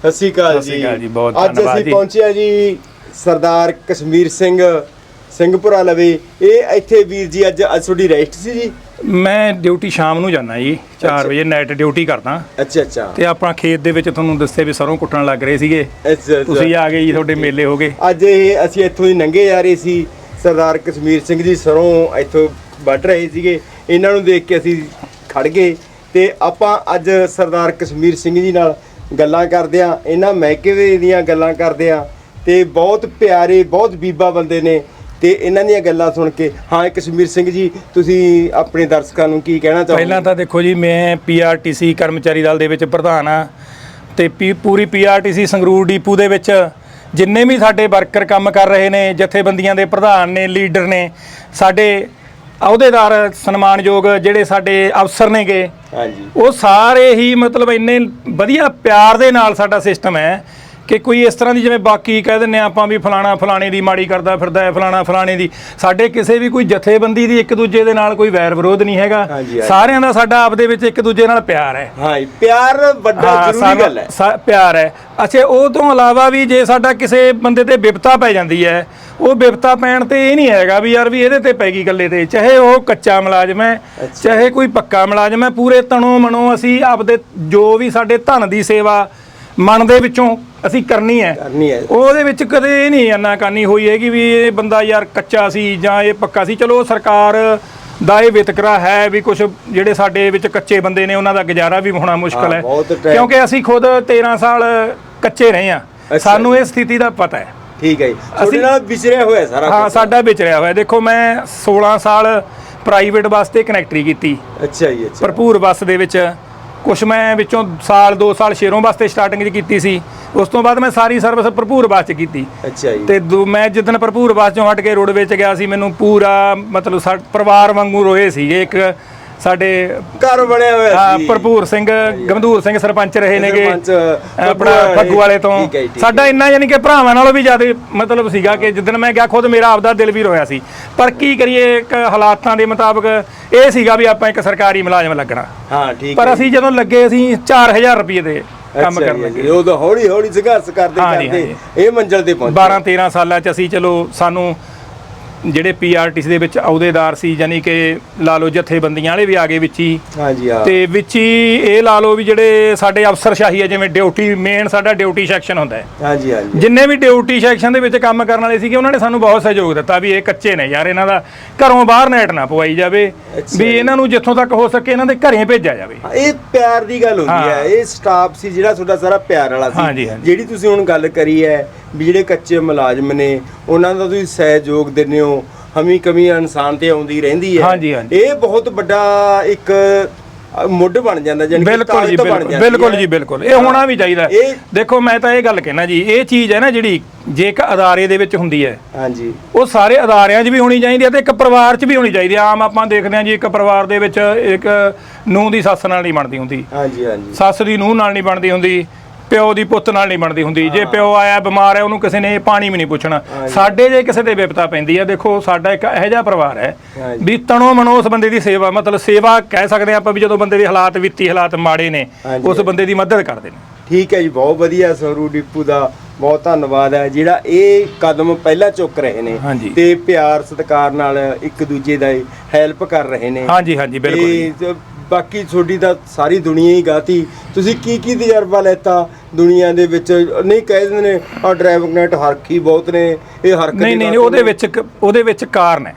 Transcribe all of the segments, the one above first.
ਸਤਿ ਸ਼੍ਰੀ ਅਕਾਲ ਸਤਿ ਸ਼੍ਰੀ ਜੀ। ਅਕਾਲ ਜੀ, ਬਹੁਤ ਅੱਜ ਧੰਨਵਾਦ ਅਸੀਂ ਜੀ। ਪਹੁੰਚੇ ਆ ਜੀ ਸਰਦਾਰ ਕਸ਼ਮੀਰ ਸਿੰਘ ਸਿੰਘਪੁਰਾ ਲਵੇ। ਇਹ ਇੱਥੇ ਵੀਰ ਜੀ ਅੱਜ ਅੱਜ ਤੁਹਾਡੀ ਰੈਸਟ ਸੀ ਜੀ? ਮੈਂ ਡਿਊਟੀ ਸ਼ਾਮ ਨੂੰ ਜਾਂਦਾ ਜੀ 4 ਵਜੇ ਨਾਈਟ ਡਿਊਟੀ ਕਰਦਾ। ਅੱਛਾ ਅੱਛਾ। ਤੇ ਆਪਣਾ ਖੇਤ ਦੇ ਵਿੱਚ ਤੁਹਾਨੂੰ ਦੱਸਿਆ ਵੀ ਸਰੋਂ ਕੁੱਟਣ ਲੱਗ ਰਹੇ ਸੀਗੇ। ਅੱਛਾ, ਅੱਛਾ। ਤੁਸੀਂ ਆ ਗਏ ਜੀ ਤੁਹਾਡੇ ਮੇਲੇ ਹੋ ਗਏ। ਅੱਜ ਇਹ ਅਸੀਂ ਇੱਥੋਂ ਹੀ ਲੰਘੇ ਜਾ ਰਹੇ ਸੀ। ਸਰਦਾਰ ਕਸ਼ਮੀਰ ਸਿੰਘ ਜੀ ਸਰੋਂ ਇੱਥੋਂ ਵੱਢ ਰਹੇ ਸੀਗੇ। ਇਹਨਾਂ ਨੂੰ ਦੇਖ ਕੇ ਅਸੀਂ ਖੜ ਗਏ। ਤੇ ਆਪਾਂ ਅੱਜ ਸਰਦਾਰ ਕਸ਼ਮੀਰ ਸਿੰਘ ਜੀ ਨਾਲ ਗੱਲਾਂ ਕਰਦੇ ਆ, ਇਹਨਾਂ ਮਹਿਕਮੇ ਦੀਆਂ ਗੱਲਾਂ ਕਰਦੇ ਆ ਤੇ ਬਹੁਤ ਪਿਆਰੇ, ਬਹੁਤ ਬੀਬਾ ਬੰਦੇ ਨੇ ਤੇ ਇਹਨਾਂ ਦੀਆਂ ਗੱਲਾਂ ਸੁਣ ਕੇ, ਹਾਂ ਕਸ਼ਮੀਰ ਸਿੰਘ ਜੀ, ਤੁਸੀਂ ਆਪਣੇ ਦਰਸ਼ਕਾਂ ਨੂੰ ਕੀ ਕਹਿਣਾ ਚਾਹੋਗੇ? ਪਹਿਲਾਂ ਤਾਂ ਦੇਖੋ ਜੀ, ਮੈਂ ਪੀਆਰਟੀਸੀ ਕਰਮਚਾਰੀ ਦਲ ਦੇ ਵਿੱਚ ਪ੍ਰਧਾਨ ਆ ਤੇ ਪੀ- ਪੂਰੀ ਪੀਆਰਟੀਸੀ ਸੰਗਰੂਰ ਡੀਪੂ ਦੇ ਵਿੱਚ ਜਿੰਨੇ ਵੀ ਸਾਡੇ ਵਰਕਰ ਕੰਮ ਕਰ ਰਹੇ ਨੇ, ਜਥੇਬੰਦੀਆਂ ਦੇ ਪ੍ਰਧਾਨ ਨੇ, ਲੀਡਰ ਨੇ, ਸਾਡੇ ਅਹੁਦੇਦਾਰ ਸਨਮਾਨਯੋਗ ਜਿਹੜੇ ਸਾਡੇ ਅਫਸਰ ਨੇਗੇ ਹਾਂਜੀ। ਉਹ ਸਾਰੇ ਹੀ ਮਤਲਬ ਇੰਨੇ ਵਧੀਆ ਪਿਆਰ ਦੇ ਨਾਲ ਸਾਡਾ ਸਿਸਟਮ ਹੈ। ਕਿ ਕੋਈ ਇਸ ਤਰ੍ਹਾਂ ਦੀ ਜਿਵੇਂ ਬਾਕੀ ਕਹਿ ਦਿੰਨੇ ਆ ਆਪਾਂ ਵੀ ਫਲਾਣਾ ਫਲਾਣੇ ਦੀ ਮਾੜੀ ਕਰਦਾ ਫਿਰਦਾ ਹੈ ਫਲਾਣਾ ਫਲਾਣੇ ਦੀ। ਸਾਡੇ ਕਿਸੇ ਵੀ ਕੋਈ ਜਥੇਬੰਦੀ ਦੀ ਇੱਕ ਦੂਜੇ ਦੇ ਨਾਲ ਕੋਈ ਵੈਰ ਵਿਰੋਧ ਨਹੀਂ ਹੈਗਾ। ਹਾਂਜੀ, ਹਾਂਜੀ। ਸਾਰਿਆਂ ਦਾ ਸਾਡਾ ਆਪਦੇ ਵਿੱਚ ਇੱਕ ਦੂਜੇ ਨਾਲ ਪਿਆਰ ਹੈ। ਹਾਂ ਜੀ, ਪਿਆਰ ਵੱਡਾ ਜ਼ਰੂਰੀ ਗੱਲ ਹੈ। ਪਿਆਰ ਹੈ। ਅੱਛਾ ਉਹ ਤੋਂ ਇਲਾਵਾ ਵੀ ਜੇ ਸਾਡਾ ਕਿਸੇ ਬੰਦੇ ਤੇ ਵਿਪਤਾ ਪੈ ਜਾਂਦੀ ਹੈ ਉਹ ਵਿਪਤਾ ਪੈਣ ਤੇ ਇਹ ਨਹੀਂ ਹੈਗਾ ਵੀ ਯਾਰ ਵੀ ਇਹਦੇ ਤੇ ਪੈ ਗਈ ਗੱਲੇ ਤੇ। ਚਾਹੇ ਉਹ ਕੱਚਾ ਮੁਲਾਜ਼ਮ ਹੈ ਚਾਹੇ ਕੋਈ ਪੱਕਾ ਮੁਲਾਜ਼ਮ ਹੈ ਪੂਰੇ ਤਣੋਂ ਮਨੋਂ ਅਸੀਂ ਆਪਦੇ ਜੋ ਵੀ ਸਾਡੇ ਧਨ ਦੀ ਸੇਵਾ ਮਨ ਦੇ ਵਿੱਚੋਂ ਅਸੀਂ ਕਰਨੀ ਹੈ। ਕਰਨੀ ਹੈ। ਉਹਦੇ ਵਿੱਚ ਕਦੇ ਇਹ ਨਹੀਂ ਅਨਾਕਾਨੀ ਹੋਈ ਹੈਗੀ ਵੀ ਇਹ ਬੰਦਾ ਯਾਰ ਕੱਚਾ ਸੀ ਜਾਂ ਇਹ ਪੱਕਾ ਸੀ। ਚਲੋ ਸਰਕਾਰ ਦਾ ਇਹ ਵਿਤਕਰਾ ਹੈ ਵੀ ਕੁਝ ਜਿਹੜੇ ਸਾਡੇ ਵਿੱਚ ਕੱਚੇ ਬੰਦੇ ਨੇ ਉਹਨਾਂ ਦਾ ਗੁਜ਼ਾਰਾ ਵੀ ਹੋਣਾ ਮੁਸ਼ਕਲ ਹਾਂ, ਹੈ। ਕਿਉਂਕਿ ਅਸੀਂ ਖੁਦ 13 ਸਾਲ ਕੱਚੇ ਰਹੇ ਆ ਅੱਛਾ। ਸਾਨੂੰ ਇਹ ਸਥਿਤੀ ਦਾ ਪਤਾ ਹੈ। ਠੀਕ ਹੈ ਜੀ। ਨਾਲ ਵਿਚਰਿਆ ਹੋਇਆ ਸਾਰਾ ਹਾਂ। ਸਾਡਾ ਵਿਚਰਿਆ ਹੋਇਆ। ਦੇਖੋ ਮੈਂ 16 ਸਾਲ ਪ੍ਰਾਈਵੇਟ ਬੱਸ ਤੇ ਕਨੈਕਟਰੀ ਕੀਤੀ। ਅੱਛਾ ਜੀ ਅੱਛਾ। ਭਰਪੂਰ ਬੱਸ ਦੇ ਵਿੱਚ। ਕੁਛ ਮੈਂ ਵਿੱਚੋਂ ਸਾਲ 2 ਸਾਲ ਸ਼ੇਰੋਂ ਬੱਸ ਤੇ ਸਟਾਰਟਿੰਗ 'ਚ ਕੀਤੀ ਸੀ। ਉਸ ਤੋਂ ਬਾਅਦ ਮੈਂ ਸਾਰੀ ਸਰਵਿਸ ਭਰਪੂਰ ਬੱਸ 'ਚ ਕੀਤੀ। ਅੱਛਾ ਜੀ। ਤੇ ਦੂ- ਮੈਂ ਜਿੱਦਣ ਭਰਪੂਰ ਬੱਸ ਚੋਂ ਹਟ ਕੇ ਰੋਡ ਵਿੱਚ ਗਿਆ ਸੀ ਮੈਨੂੰ ਪੂਰਾ ਮਤਲਬ ਸਾ ਪਰਿਵਾਰ ਵਾਂਗੂ ਰੋਏ ਸੀਗੇ। ਇੱਕ ਸਾਡੇ ਘਰ ਬਣਿਆ ਹੋਇਆ ਹਾਂ, ਸੀ। ਭਰਪੂਰ ਸਿੰਘ ਗਮਦੂਰ ਸਿੰਘ ਸਰਪੰਚ ਰਹੇ ਨੇਗੇ ਆਪਣਾ ਫੱਗੂ ਵਾਲੇ ਤੋਂ। ਸਾਡਾ ਇੰਨਾ ਯਾਨੀ ਕਿ ਭਰਾਵਾਂ ਨਾਲੋਂ ਵੀ ਜ਼ਿਆਦਾ ਮਤਲਬ ਸੀਗਾ ਕਿ ਜਿੱਦਣ ਮੈਂ ਗਿਆ ਖੁਦ ਮੇਰਾ ਆਪਦਾ ਦਿਲ ਵੀ ਰੋਇਆ ਸੀ। ਪਰ ਕੀ ਕਰੀਏ ਇੱਕ ਹਾਲਾਤਾਂ ਦੇ ਮੁਤਾਬਕ ਇਹ ਸੀਗਾ ਵੀ ਆਪਾਂ ਇੱਕ ਸਰਕਾਰੀ ਮੁਲਾਜ਼ਮ ਲੱਗਣਾ। ਹਾਂ ਠੀਕ ਪਰ ਅਸੀਂ ਜਦੋਂ ਲੱਗੇ ਅਸੀਂ 4000 ਰੁਪਏ ਦੇ ਕੰਮ ਕਰਨ ਲੱਗੇ। ਉਹ ਤਾਂ ਹੌਲੀ ਹੌਲੀ ਸੰਘਰਸ਼ ਕਰਦੇ ਕਰਦੇ ਇਹ ਮੰਜ਼ਲ ਤੇ ਪਹੁੰਚੇ। 12 13 ਸਾਲਾਂ ਚ ਅਸੀਂ ਚਲੋ ਸਾਨੂੰ ਜਿਹੜੇ ਪੀਆਰਟੀਸੀ ਦੇ ਵਿੱਚ ਅਹੁਦੇਦਾਰ ਸੀ ਯਾਨੀ ਕਿ ਲਾ ਲਓ ਜਥੇਬੰਦੀਆਂ ਵਾਲੇ ਵੀ ਆ ਗਏ ਵਿੱਚ ਹੀ। ਹਾਂਜੀ ਹਾਂ। ਤੇ ਵਿੱਚ ਹੀ ਇਹ ਲਾ ਲਓ ਵੀ ਜਿਹੜੇ ਸਾਡੇ ਅਫਸਰਸ਼ਾਹੀ ਹੈ ਜਿਵੇਂ ਡਿਊਟੀ ਮੇਨ ਸਾਡਾ ਡਿਊਟੀ ਸੈਕਸ਼ਨ ਹੁੰਦਾ ਹੈ। ਹਾਂਜੀ ਹਾਂਜੀ। ਜਿੰਨੇ ਵੀ ਡਿਊਟੀ ਸੈਕਸ਼ਨ ਦੇ ਵਿੱਚ ਕੰਮ ਕਰਨ ਵਾਲੇ ਸੀਗੇ ਉਹਨਾਂ ਨੇ ਸਾਨੂੰ ਬਹੁਤ ਸਹਿਯੋਗ ਦਿੱਤਾ ਵੀ ਇਹ ਕੱਚੇ ਨੇ ਯਾਰ ਇਹਨਾਂ ਦਾ ਘਰੋਂ ਬਾਹਰ ਨੈਟ ਨਾ ਪਵਾਈ ਜਾਵੇ ਅੱਛਾ। ਵੀ ਇਹਨਾਂ ਨੂੰ ਜਿੱਥੋਂ ਤੱਕ ਹੋ ਸਕੇ ਇਹਨਾਂ ਦੇ ਘਰੇ ਭੇਜਿਆ ਜਾਵੇ। ਹਾਂ, ਇਹ ਪਿਆਰ ਦੀ ਗੱਲ ਹੁੰਦੀ ਹਾਂ। ਹੈ। ਇਹ ਸਟਾਫ ਸੀ ਜਿਹੜਾ ਤੁਹਾਡਾ ਸਾਰਾ ਪਿਆਰ ਵਾਲਾ ਹਾਂਜੀ, ਸੀ ਹਾਂਜੀ। ਜਿਹੜੀ ਤੁਸੀਂ ਹੁਣ ਗੱਲ ਕਰੀ ਹੈ ਵੀ ਜਿਹੜੇ ਕੱਚੇ ਮੁਲਾਜ਼ਮ ਨੇ ਉਹਨਾਂ ਦਾ ਤੁਸੀਂ ਸਹਿਯੋਗ ਦਿੰਦੇ ਹੋ ਹਮੀ ਕਮੀ ਇਨਸਾਨ ਤੇ ਆਉਂਦੀ ਰਹਿੰਦੀ ਹੈ। ਹਾਂਜੀ, ਹਾਂਜੀ। ਇਹ ਬਹੁਤ ਵੱਡਾ ਇੱਕ ਅ, ਮੁੱਢ ਬਣ ਜਾਂਦਾ ਜਾਨੀ ਕਿ ਬਿਲਕੁਲ ਜੀ ਤਾਕਤ ਬਣ ਬਿਲਕੁਲ ਜਾਂਦੀ ਬਿਲਕੁਲ ਹੈ। ਜੀ ਬਿਲਕੁਲ। ਇਹ ਹੋਣਾ ਵੀ ਚਾਹੀਦਾ। ਹੈ। ਇਹ- ਦੇਖੋ ਮੈਂ ਤਾਂ ਇਹ ਗੱਲ ਕਹਿਣਾ ਜੀ ਇਹ ਚੀਜ਼ ਹੈ ਨਾ ਜਿਹੜੀ ਜੇ ਇੱਕ ਅਦਾਰੇ ਦੇ ਵਿੱਚ ਹੁੰਦੀ ਹੈ ਹਾਂਜੀ। ਉਹ ਸਾਰੇ ਅਦਾਰਿਆਂ 'ਚ ਵੀ ਹੋਣੀ ਚਾਹੀਦੀ ਹੈ ਤੇ ਇੱਕ ਪਰਿਵਾਰ 'ਚ ਵੀ ਹੋਣੀ ਚਾਹੀਦੀ ਹੈ। ਆਮ ਆਪਾਂ ਦੇਖਦੇ ਹਾਂ ਜੀ ਇੱਕ ਪਰਿਵਾਰ ਦੇ ਵਿੱਚ ਇੱਕ ਨੂੰਹ ਦੀ ਸੱਸ ਨਾਲ ਨਹੀਂ ਬਣਦੀ ਹੁੰਦੀ। ਹਾਂਜੀ ਹਾਂਜੀ। ਸੱਸ ਦੀ ਨੂੰਹ ਨਾਲ ਨਹੀਂ ਬਣਦੀ ਹੁੰਦੀ। ਪਿਓ ਦੀ ਪੁੱਤ ਨਾਲ ਨਹੀਂ ਬਣਦੀ ਹੁੰਦੀ। ਜੇ ਪਿਓ ਆਇਆ ਬਿਮਾਰ ਹੈ ਉਹਨੂੰ ਕਿਸੇ ਨੇ ਪਾਣੀ ਵੀ ਨਹੀਂ ਪੁੱਛਣਾ। ਸਾਡੇ ਜੇ ਕਿਸੇ ਤੇ ਵਿਪਤਾ ਪੈਂਦੀ ਹੈ ਦੇਖੋ ਸਾਡਾ ਇੱਕ ਇਹੋ ਜਿਹਾ ਪਰਿਵਾਰ ਹੈ। ਵੀ ਤਣੋ ਮਨੋ ਉਸ ਬੰਦੇ ਦੀ ਸੇਵਾ ਮਤਲਬ ਸੇਵਾ ਕਹਿ ਸਕਦੇ ਆਪਾਂ ਵੀ ਜਦੋਂ ਬੰਦੇ ਦੇ ਹਾਲਾਤ ਵਿੱਤੀ ਹਾਲਾਤ ਮਾੜੇ ਨੇ ਉਸ ਬੰਦੇ ਦੀ ਮਦਦ ਕਰਦੇ ਨੇ। ਠੀਕ ਹੈ ਜੀ ਬਹੁਤ ਵਧੀਆ ਸਰੂ ਡਿਪੂ ਦਾ ਬਹੁਤ ਧੰਨਵਾਦ ਹੈ ਜਿਹੜਾ ਇਹ ਕਦਮ ਪਹਿਲਾਂ ਚੁੱਕ ਰਹੇ ਨੇ। ਤੇ ਪਿਆਰ ਸਤਿਕਾਰ ਨਾਲ ਇੱਕ ਦੂਜੇ ਦਾ ਹੈਲਪ ਕਰ ਰਹੇ ਨੇ। ਹਾਂਜੀ ਹਾਂਜੀ ਬਿਲਕੁਲ ਬਾਕੀ ਤੁਹਾਡੀ ਤਾਂ ਸਾਰੀ ਦੁਨੀਆ ਹੀ ਗਾਤੀ। ਤੁਸੀਂ ਕੀ ਕੀ ਤਜਰਬਾ ਲੈਤਾ ਦੁਨੀਆ ਦੇ ਵਿੱਚ? ਨਹੀਂ ਕਹਿ ਦਿੰਦੇ ਨੇ ਆ ਡਰਾਈਵਿੰਗ ਨੈਟ ਹਰਖੀ ਬਹੁਤ ਨੇ ਇਹ ਹਰਕਤ ਨਹੀਂ ਨਹੀਂ ਉਹਦੇ ਵਿੱਚ ਉਹਦੇ ਵਿੱਚ ਕਾਰਨ ਹੈ।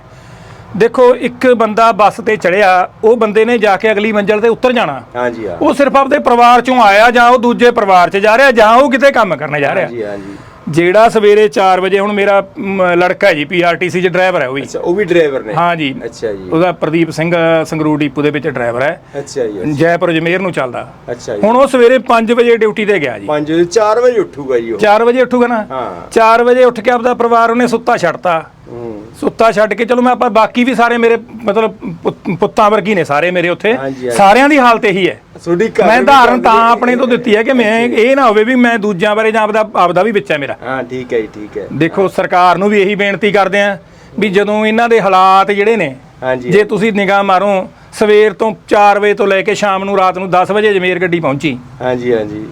ਦੇਖੋ ਇੱਕ ਬੰਦਾ ਬੱਸ ਤੇ ਚੜਿਆ ਉਹ ਬੰਦੇ ਨੇ ਜਾ ਕੇ ਅਗਲੀ ਮੰਜ਼ਲ ਤੇ ਉਤਰ ਜਾਣਾ। ਹਾਂਜੀ ਹਾਂ। ਉਹ ਸਿਰਫ ਆਪਦੇ ਪਰਿਵਾਰ ਚੋਂ ਆਇਆ ਜਾਂ ਉਹ ਦੂਜੇ ਪਰਿਵਾਰ 'ਚ ਜਾ ਰਿਹਾ ਜਾਂ ਉਹ ਕਿਤੇ ਕੰਮ ਕਰਨ ਜਾ ਰਿਹਾ। ਹਾਂਜੀ ਹਾਂਜੀ। ਜਿਹੜਾ ਸਵੇਰੇ 4 ਵਜੇ ਹੁਣ ਮੇਰਾ ਮ, ਲੜਕਾ ਹੈ ਜੀ ਪੀਆਰਟੀਸੀ 'ਚ ਡਰਾਈਵਰ ਹੈ ਉਹ ਵੀ। ਅੱਛਾ ਉਹ ਵੀ ਡਰਾਈਵਰ ਨੇ? ਹਾਂ ਜੀ। ਅੱਛਾ ਜੀ। ਉਹਦਾ ਪ੍ਰਦੀਪ ਸਿੰਘ ਸੰਗਰੂਰ ਡੀਪੂ ਦੇ ਵਿੱਚ ਡਰਾਈਵਰ ਹੈ। ਅੱਛਾ ਜੀ ਜੈਪੁਰ ਜਮੇਰ ਨੂੰ ਚੱਲਦਾ। ਅੱਛਾ ਜੀ। ਹੁਣ ਉਹ ਸਵੇਰੇ 5 ਵਜੇ ਡਿਊਟੀ ਤੇ ਗਿਆ ਜੀ। 5 4 ਵਜੇ ਉੱਠੂਗਾ ਜੀ ਉਹ। 4 ਵਜੇ ਉੱਠੂਗਾ ਨਾ? ਹਾਂ। 4 ਵਜੇ ਉੱਠ ਕੇ ਆਪਦਾ ਪਰਿਵਾਰ ਉਹਨੇ ਸੁੱਤਾ ਛੱਡਤਾ। ਹੂੰ। ਸੁੱਤਾ ਛੱਡ ਕੇ ਚਲੋ ਮੈਂ ਆਪਾਂ ਬਾਕੀ ਵੀ ਸਾਰੇ ਮੇਰੇ ਮਤਲਬ ਪੁੱਤ- ਪੁੱਤਾਂ ਵਰਗੀ ਨੇ ਸਾਰੇ ਮੇਰੇ ਉੱਥੇ। ਹਾਂਜੀ, ਹਾਂਜੀ। ਸਾਰਿਆਂ ਦੀ ਹਾਲਤ ਇਹੀ ਹੈ। ਤੁਹਾਡੀ ਘਰ ਮੈਂ ਧਾਰਨ ਤਾਂ ਆਪਣੇ ਤੋਂ ਦਿੱਤੀ ਹੈ ਕਿ ਮੈਂ ਇਹ ਨਾ ਹੋਵੇ ਵੀ ਮੈਂ ਦੂਜਿਆਂ ਬਾਰੇ ਜਾਂ ਆਪਦਾ ਆਪਦਾ ਵੀ ਵਿੱਚ ਹੈ ਮੇਰਾ। ਹਾਂ ਠੀਕ ਹੈ ਜੀ ਠੀਕ ਹੈ। ਦੇਖੋ ਸਰਕਾਰ ਨੂੰ ਵੀ ਇਹੀ ਬੇਨਤੀ ਕਰਦੇ ਆ ਵੀ ਜਦੋਂ ਇਹਨਾਂ ਦੇ ਹਾਲਾਤ ਜਿਹੜੇ ਨੇ ਹਾਂਜੀ। ਜੇ ਤੁਸੀਂ ਨਿਗਾਹ ਮਾਰੋ ਸਵੇਰ ਤੋਂ 4 ਵਜੇ ਤੋਂ ਲੈ ਕੇ ਸ਼ਾਮ ਨੂੰ ਰਾਤ ਨੂੰ 10 ਵਜੇ ਜਮੇਰ ਗੱਡੀ ਪਹੁੰਚੀ। ਹਾਂਜੀ ਹਾਂਜੀ।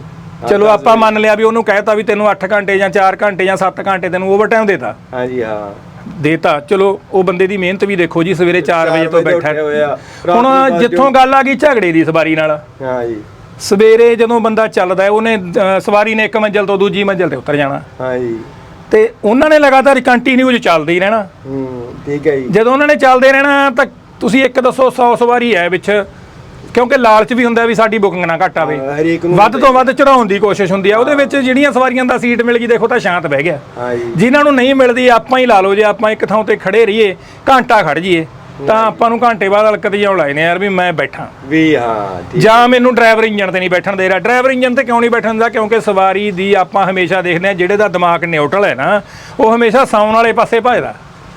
ਚਲੋ ਆਪਾਂ ਮੰਨ ਲਿਆ ਵੀ ਉਹਨੂੰ ਕਹਿਤਾ ਵੀ ਤੈਨੂੰ 8 ਘੰਟੇ ਜਾਂ 4 ਘੰਟੇ ਜਾਂ 7 ਘੰਟੇ ਤੈਨੂੰ ਓਵਰਟਾਈਮ ਦੇਤਾ। ਹਾਂਜੀ ਹਾਂ। ਦੇਤਾ। ਚਲੋ ਉਹ ਬੰਦੇ ਦੀ ਮਿਹਨਤ ਵੀ ਦੇਖੋ ਜੀ ਸਵੇਰੇ 4 ਵਜੇ ਤੋਂ ਬੈਠਾ। ਹੁਣ ਜਿੱਥੋਂ ਗੱਲ ਆ ਗਈ ਝਗੜੇ ਦੀ ਸਵਾਰੀ ਨਾਲ। ਹਾਂ ਜੀ। ਸਵੇਰੇ ਜਦੋਂ ਬੰਦਾ ਚੱਲਦਾ ਹੈ ਉਹਨੇ ਸਵਾਰੀ ਨੇ ਇੱਕ ਮੰਜ਼ਲ ਤੋਂ ਦੂਜੀ ਮੰਜ਼ਲ ਤੇ ਉਤਰ ਜਾਣਾ। ਹਾਂ ਜੀ। ਤੇ ਉਹਨਾਂ ਨੇ ਲਗਾਤਾਰ ਕੰਟੀਨਿਊ ਚੱਲਦੇ ਹੀ ਰਹਿਣਾ। ਹੂੰ ਠੀਕ ਹੈ ਜੀ। ਜਦੋਂ ਉਹਨਾਂ ਨੇ ਚੱਲਦੇ ਰਹਿਣਾ ਤਾਂ ਤੁਸੀਂ ਇੱਕ ਦੱਸੋ 100 ਸਵਾਰੀ ਹੈ ਵਿੱਚ। ਕਿਉਂਕਿ ਲਾਲਚ ਵੀ ਹੁੰਦਾ ਵੀ ਸਾਡੀ ਬੁਕਿੰਗ ਨਾ ਘੱਟ ਆਵੇ। ਹਾਂ, ਹਰੇਕ ਨੂੰ ਵੱਧ ਤੋਂ ਵੱਧ ਚੜਾਉਣ ਦੀ ਕੋਸ਼ਿਸ਼ ਹੁੰਦੀ ਆ। ਉਹਦੇ ਵਿੱਚ ਜਿਹੜੀਆਂ ਸਵਾਰੀਆਂ ਦਾ ਸੀਟ ਮਿਲ ਗਈ ਦੇਖੋ ਤਾਂ ਸ਼ਾਂਤ ਬਹਿ ਗਿਆ। ਹਾਂ ਜੀ। ਜਿਨ੍ਹਾਂ ਨੂੰ ਨਹੀਂ ਮਿਲਦੀ ਆਪਾਂ ਹੀ ਲਾ ਲਓ ਜੇ ਆਪਾਂ ਇੱਕ ਥਾਂ ਤੇ ਖੜੇ ਰਹੀਏ ਘੰਟਾ ਖੜ ਜਾਈਏ ਤਾਂ ਆਪਾਂ ਨੂੰ ਘੰਟੇ ਬਾਅਦ ਹਲਕਤ ਜਾਉ ਲਾਏ ਨੇ ਯਾਰ ਵੀ ਮੈਂ ਬੈਠਾ। ਵੀ ਹਾਂ ਠੀਕ। ਜਾਂ ਮੈਨੂੰ ਡਰਾਈਵਰ ਇੰਜਨ ਤੇ ਨਹੀਂ ਬੈਠਣ ਦੇ ਰਿਹਾ। ਡਰਾਈਵਰ ਇੰਜਨ ਤੇ ਕਿਉਂ ਨਹੀਂ ਬੈਠਣ ਦਾ? ਕਿਉਂਕਿ ਸਵਾਰੀ ਦੀ ਆਪਾਂ ਹਮੇਸ਼ਾ ਦੇਖਦੇ ਹਾਂ ਜਿਹੜੇ ਦਾ ਦਿਮਾਗ ਨਿਊਟਰਲ ਹੈ ਨਾ ਉਹ ਹਮੇਸ਼ਾ ਸੌਣ ਵਾਲੇ ਪਾਸੇ ਭਜਦਾ।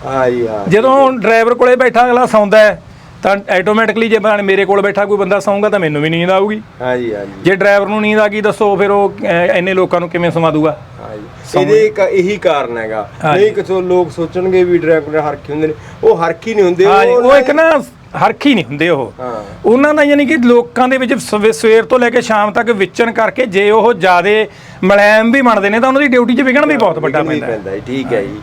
ਹਾਂ ਜੀ ਹਾਂ ਜਦੋਂ ਡਰਾਈਵਰ ਕੋਲੇ ਬੈਠਾ ਅਗਲਾ ਸੌਂਦਾ ਹੈ ਤਾਂ ਆਟੋਮੈਟਿਕਲੀ ਜੇ ਬਣ ਮੇਰੇ ਕੋਲ ਬੈਠਾ ਕੋਈ ਬੰਦਾ ਸੌਂਗਾ ਤਾਂ ਮੈਨੂੰ ਵੀ ਨੀਂਦ ਆਊਗੀ। ਹਾਂ ਜੀ ਹਾਂ ਜੀ ਡਰਾਈਵਰ ਨੂੰ ਨੀਂਦ ਆ ਗਈ ਦੱਸੋ ਫਿਰ ਉਹ ਇੰਨੇ ਲੋਕਾਂ ਨੂੰ ਕਿਵੇਂ ਸਮਾ ਦੂਗਾ ਹਾਂ ਜੀ ਇਹਦੇ ਇੱਕ ਇਹੀ ਕਾਰਨ ਹੈਗਾ। ਨਹੀਂ ਕਿਥੋਂ ਲੋਕ ਸੋਚਣਗੇ ਵੀ ਡਰਾਈਵਰ ਹਰਖੀ ਹੁੰਦੇ ਨੇ। ਉਹ ਹਰਖੀ ਨਹੀਂ ਹੁੰਦੇ ਉਹ ਇੱਕ ਨਾ ਹਰਖੀ ਨਹੀਂ ਹੁੰਦੇ ਉਹ। ਉਹਨਾਂ ਦਾ ਯਾਨੀ ਕਿ ਲੋਕਾਂ ਦੇ ਵਿੱਚ ਸਵੇ- ਸਵੇਰ ਤੋਂ ਲੈ ਕੇ ਸ਼ਾਮ ਤੱਕ ਵਿਚਰਨ ਕਰਕੇ ਜੇ ਉਹ ਜਿਆਦੇ ਮਲੈਮ ਵੀ ਬਣਦੇ ਨੇ ਤਾਂ ਉਹਨਾਂ ਦੀ ਡਿਊਟੀ 'ਚ ਵਿਗਣ ਵੀ ਬਹੁਤ ਵੱਡਾ ਪੈਂਦਾ ਹੈ ਠੀਕ ਹੈ ਜੀ।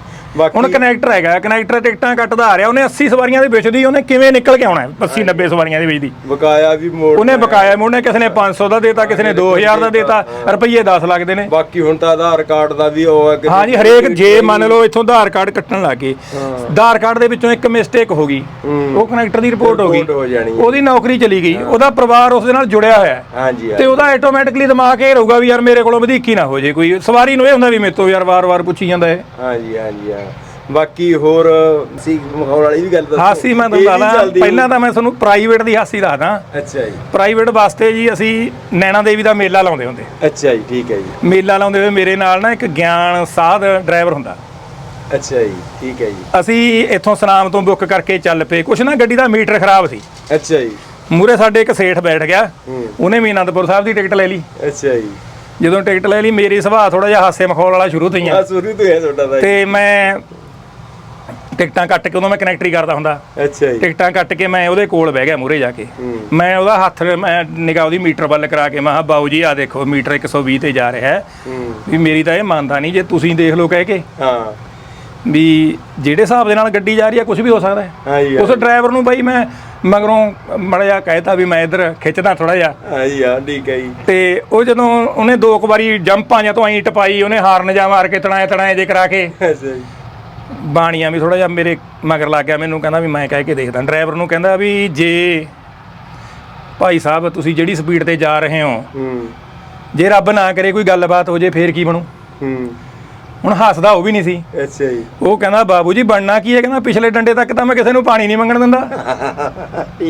ਹੁਣ ਕਨੈਕਟਰ ਹੈਗਾ ਕਨੈਕਟਰ ਟਿਕਟਾਂ ਕੱਟਦਾ ਆ ਰਿਹਾ ਉਹਨੇ 80 ਸਵਾਰੀਆਂ ਦੇ ਵਿੱਚ ਦੀ ਉਹਨੇ ਕਿਵੇਂ ਨਿਕਲ ਕੇ ਆਉਣਾ ਹੈ? 80 90 ਸਵਾਰੀਆਂ ਦੇ ਵਿੱਚ ਦੀ ਬਕਾਇਆ ਵੀ ਮੋੜ ਉਹਨੇ ਬਕਾਇਆ ਮੋੜਨੇ ਕਿਸੇ ਨੇ 500 ਦਾ ਦੇਤਾ ਕਿਸੇ ਨੇ 2000 ਦਾ ਦੇਤਾ ਰੁਪਈਏ 10 ਲੱਗਦੇ ਨੇ। ਬਾਕੀ ਹੁਣ ਤਾਂ ਆਧਾਰ ਕਾਰਡ ਦਾ ਵੀ ਉਹ ਹੈ ਕਿ ਹਾਂ ਜੀ ਹਰੇਕ ਜੇ ਮੰਨ ਲਓ ਇੱਥੋਂ ਆਧਾਰ ਕਾਰਡ ਕੱਟਣ ਲੱਗੇ ਆਧਾਰ ਕਾਰਡ ਦੇ ਵਿੱਚੋਂ ਇੱਕ ਮਿਸਟੇਕ ਹੋ ਗਈ ਉਹ ਕਨੈਕਟਰ ਦੀ ਰਿਪੋਰਟ ਹੋ ਗਈ। ਉਹਦੀ ਨੌਕਰੀ ਚਲੀ ਗਈ ਉਹਦਾ ਪਰਿਵਾਰ ਉਸ ਦੇ ਨਾਲ ਜੁੜਿਆ ਹੋਇਆ ਹੈ। ਹਾਂ ਜੀ ਹਾਂ ਤੇ ਉਹਦਾ ਆਟੋਮੈਟਿਕਲੀ ਦਿਮਾਗ ਇਹ ਰਹੂਗਾ ਵੀ ਯਾਰ ਮੇਰੇ ਕੋਲੋਂ ਵਧੀਕੀ ਨਾ ਹੋ ਜੇ ਕੋਈ ਸਵਾਰੀ ਨੂੰ ਇਹ ਹੁੰਦਾ ਵੀ ਮੇਰੇ ਤੋਂ ਯਾਰ ਵਾਰ-ਵਾਰ ਪੁੱਛੀ ਜਾਂਦਾ ਹੈ ਹਾਂ ਜੀ ਹਾਂ ਜੀ ਹਾਂ ਬਾਕੀ ਹੋਰ ਸੀ ਮਾਹੌਲ ਵਾਲੀ ਵੀ ਗੱਲ ਦੱਸੋ। ਹਾਸੀ ਮੈਂ ਤੁਹਾਨੂੰ ਦੱਸਦਾ ਪਹਿਲਾਂ ਤਾਂ ਮੈਂ ਤੁਹਾਨੂੰ ਪ੍ਰਾਈਵੇਟ ਦੀ ਹਾਸੀ ਦੱਸਦਾ। ਅੱਛਾ ਜੀ। ਪ੍ਰਾਈਵੇਟ ਵਾਸਤੇ ਜੀ ਅਸੀਂ ਨੈਣਾ ਦੇਵੀ ਦਾ ਮੇਲਾ ਲਾਉਂਦੇ ਹੁੰਦੇ। ਅੱਛਾ ਜੀ ਠੀਕ ਹੈ ਜੀ। ਮੇਲਾ ਲਾਉਂਦੇ ਹੋਏ ਮੇਰੇ ਨਾਲ ਨਾ ਇੱਕ ਗਿਆਨ ਸਾਧ ਡਰਾਈਵਰ ਹੁੰਦਾ। ਅੱਛਾ ਜੀ ਠੀਕ ਹੈ ਜੀ। ਅਸੀਂ ਇੱਥੋਂ ਸਨਾਮ ਤੋਂ ਬੁੱਕ ਕਰਕੇ ਚੱਲ ਪਏ। ਕੁਛ ਨਾ ਗੱਡੀ ਦਾ ਮੀਟਰ ਖਰਾਬ ਸੀ। ਅੱਛਾ ਜੀ। ਮੂਰੇ ਸਾਡੇ ਇੱਕ ਸੇਠ ਬੈਠ ਗਿਆ। ਉਹਨੇ ਵੀ ਅਨੰਦਪੁਰ ਸਾਹਿਬ ਦੀ ਟਿਕਟ ਲੈ ਲਈ। ਅੱਛਾ ਜੀ। ਜਦੋਂ ਟਿਕਟ ਲੈ ਲਈ ਮੇਰੀ ਸੁਭਾਅ ਥੋੜਾ ਜਿਹਾ ਹਾਸੇ ਮਖੌਲ ਵਾਲਾ ਸ਼ੁਰੂ ਤੋਂ ਹੀ ਆ। ਆ ਸ਼ੁਰੂ ਤੋਂ ਹੈ ਤੁਹਾਡਾ ਤਾਂ। ਤੇ ਮੈਂ ਟਿਕਟਾਂ ਕੱਟ ਕੇ ਉਦੋਂ ਮੈਂ ਕਨੈਕਟਰੀ ਕਰਦਾ ਹੁੰਦਾ। ਅੱਛਾ ਜੀ। ਟਿਕਟਾਂ ਕੱਟ ਕੇ ਮੈਂ ਉਹਦੇ ਕੋਲ ਬਹਿ ਗਿਆ ਮੂਰੇ ਜਾ ਕੇ। ਮੈਂ ਉਹਦਾ ਹੱਥ ਮੈਂ ਨਿਗਾਹ ਉਹਦੀ ਮੀਟਰ ਵੱਲ ਕਰਾ ਕੇ ਮੈਂ ਕਿਹਾ ਬਾਊ ਜੀ ਆ ਦੇਖੋ ਮੀਟਰ 120 ਤੇ ਜਾ ਰਿਹਾ ਹੈ। ਵੀ ਮੇਰੀ ਤਾਂ ਇਹ ਮੰਨਦਾ ਨਹੀਂ ਜੇ ਤੁਸੀਂ ਦੇਖ ਲਓ ਕਹਿ ਕੇ। ਹਾਂ। ਵੀ ਜਿਹੜੇ ਹਿਸਾਬ ਦੇ ਨਾਲ ਗੱਡੀ ਜਾ ਰਹੀ ਹੈ ਕੁਝ ਵੀ ਹੋ ਸਕਦਾ ਹੈ। ਉਸ ਡਰਾਈਵਰ ਨੂੰ ਬਾਈ ਮੈਂ ਮਗਰੋਂ ਮੜਾ ਜਾ ਕਹਿਤਾ ਵੀ ਮੈਂ ਇੱਧਰ ਖਿੱਚਦਾ ਥੋੜਾ ਜਿਹਾ। ਹਾਂ ਜੀ ਹਾਂ ਠੀਕ ਹੈ ਜੀ। ਤੇ ਉਹ ਜਦੋਂ ਉਹਨੇ ਦੋ ਕੁ ਵਾਰੀ ਜੰਪਾਂ ਜਾਂ ਤੋਂ ਐਂ ਟਪਾਈ ਉਹਨੇ ਹਾਰਨ ਜਾ ਮਾਰ ਕੇ ਤਣਾਏ ਤਣਾਏ ਜੇ ਕਰਾ ਕੇ। ਅੱਛਾ ਜੀ। ਬਾਣੀਆਂ ਵੀ ਥੋੜਾ ਜਿਹਾ ਮੇਰੇ ਮਗਰ ਲੱਗ ਗਿਆ ਮੈਨੂੰ ਕਹਿੰਦਾ ਵੀ ਮੈਂ ਕਹਿ ਕੇ ਦੇਖਦਾ। ਡਰਾਈਵਰ ਨੂੰ ਕਹਿੰਦਾ ਵੀ ਜੇ ਭਾਈ ਸਾਹਿਬ ਤੁਸੀਂ ਜਿਹੜੀ ਸਪੀਡ ਤੇ ਜਾ ਰਹੇ ਹੋ ਹੂੰ। ਜੇ ਰੱਬ ਨਾ ਕਰੇ ਕੋਈ ਗੱਲਬਾਤ ਹੋ ਜੇ ਫੇਰ ਕੀ ਬਣੂ? ਹੂੰ। ਹੁਣ ਹੱਸਦਾ ਉਹ ਵੀ ਨਹੀਂ ਸੀ। ਅੱਛਾ ਜੀ। ਉਹ ਕਹਿੰਦਾ ਬਾਬੂ ਜੀ ਬਣਨਾ ਕੀ ਹੈ? ਕਹਿੰਦਾ ਪਿਛਲੇ ਡੰਡੇ ਤੱਕ ਤਾਂ ਮੈਂ ਕਿਸੇ ਨੂੰ ਪਾਣੀ ਨਹੀਂ ਮੰਗਣ ਦਿੰਦਾ।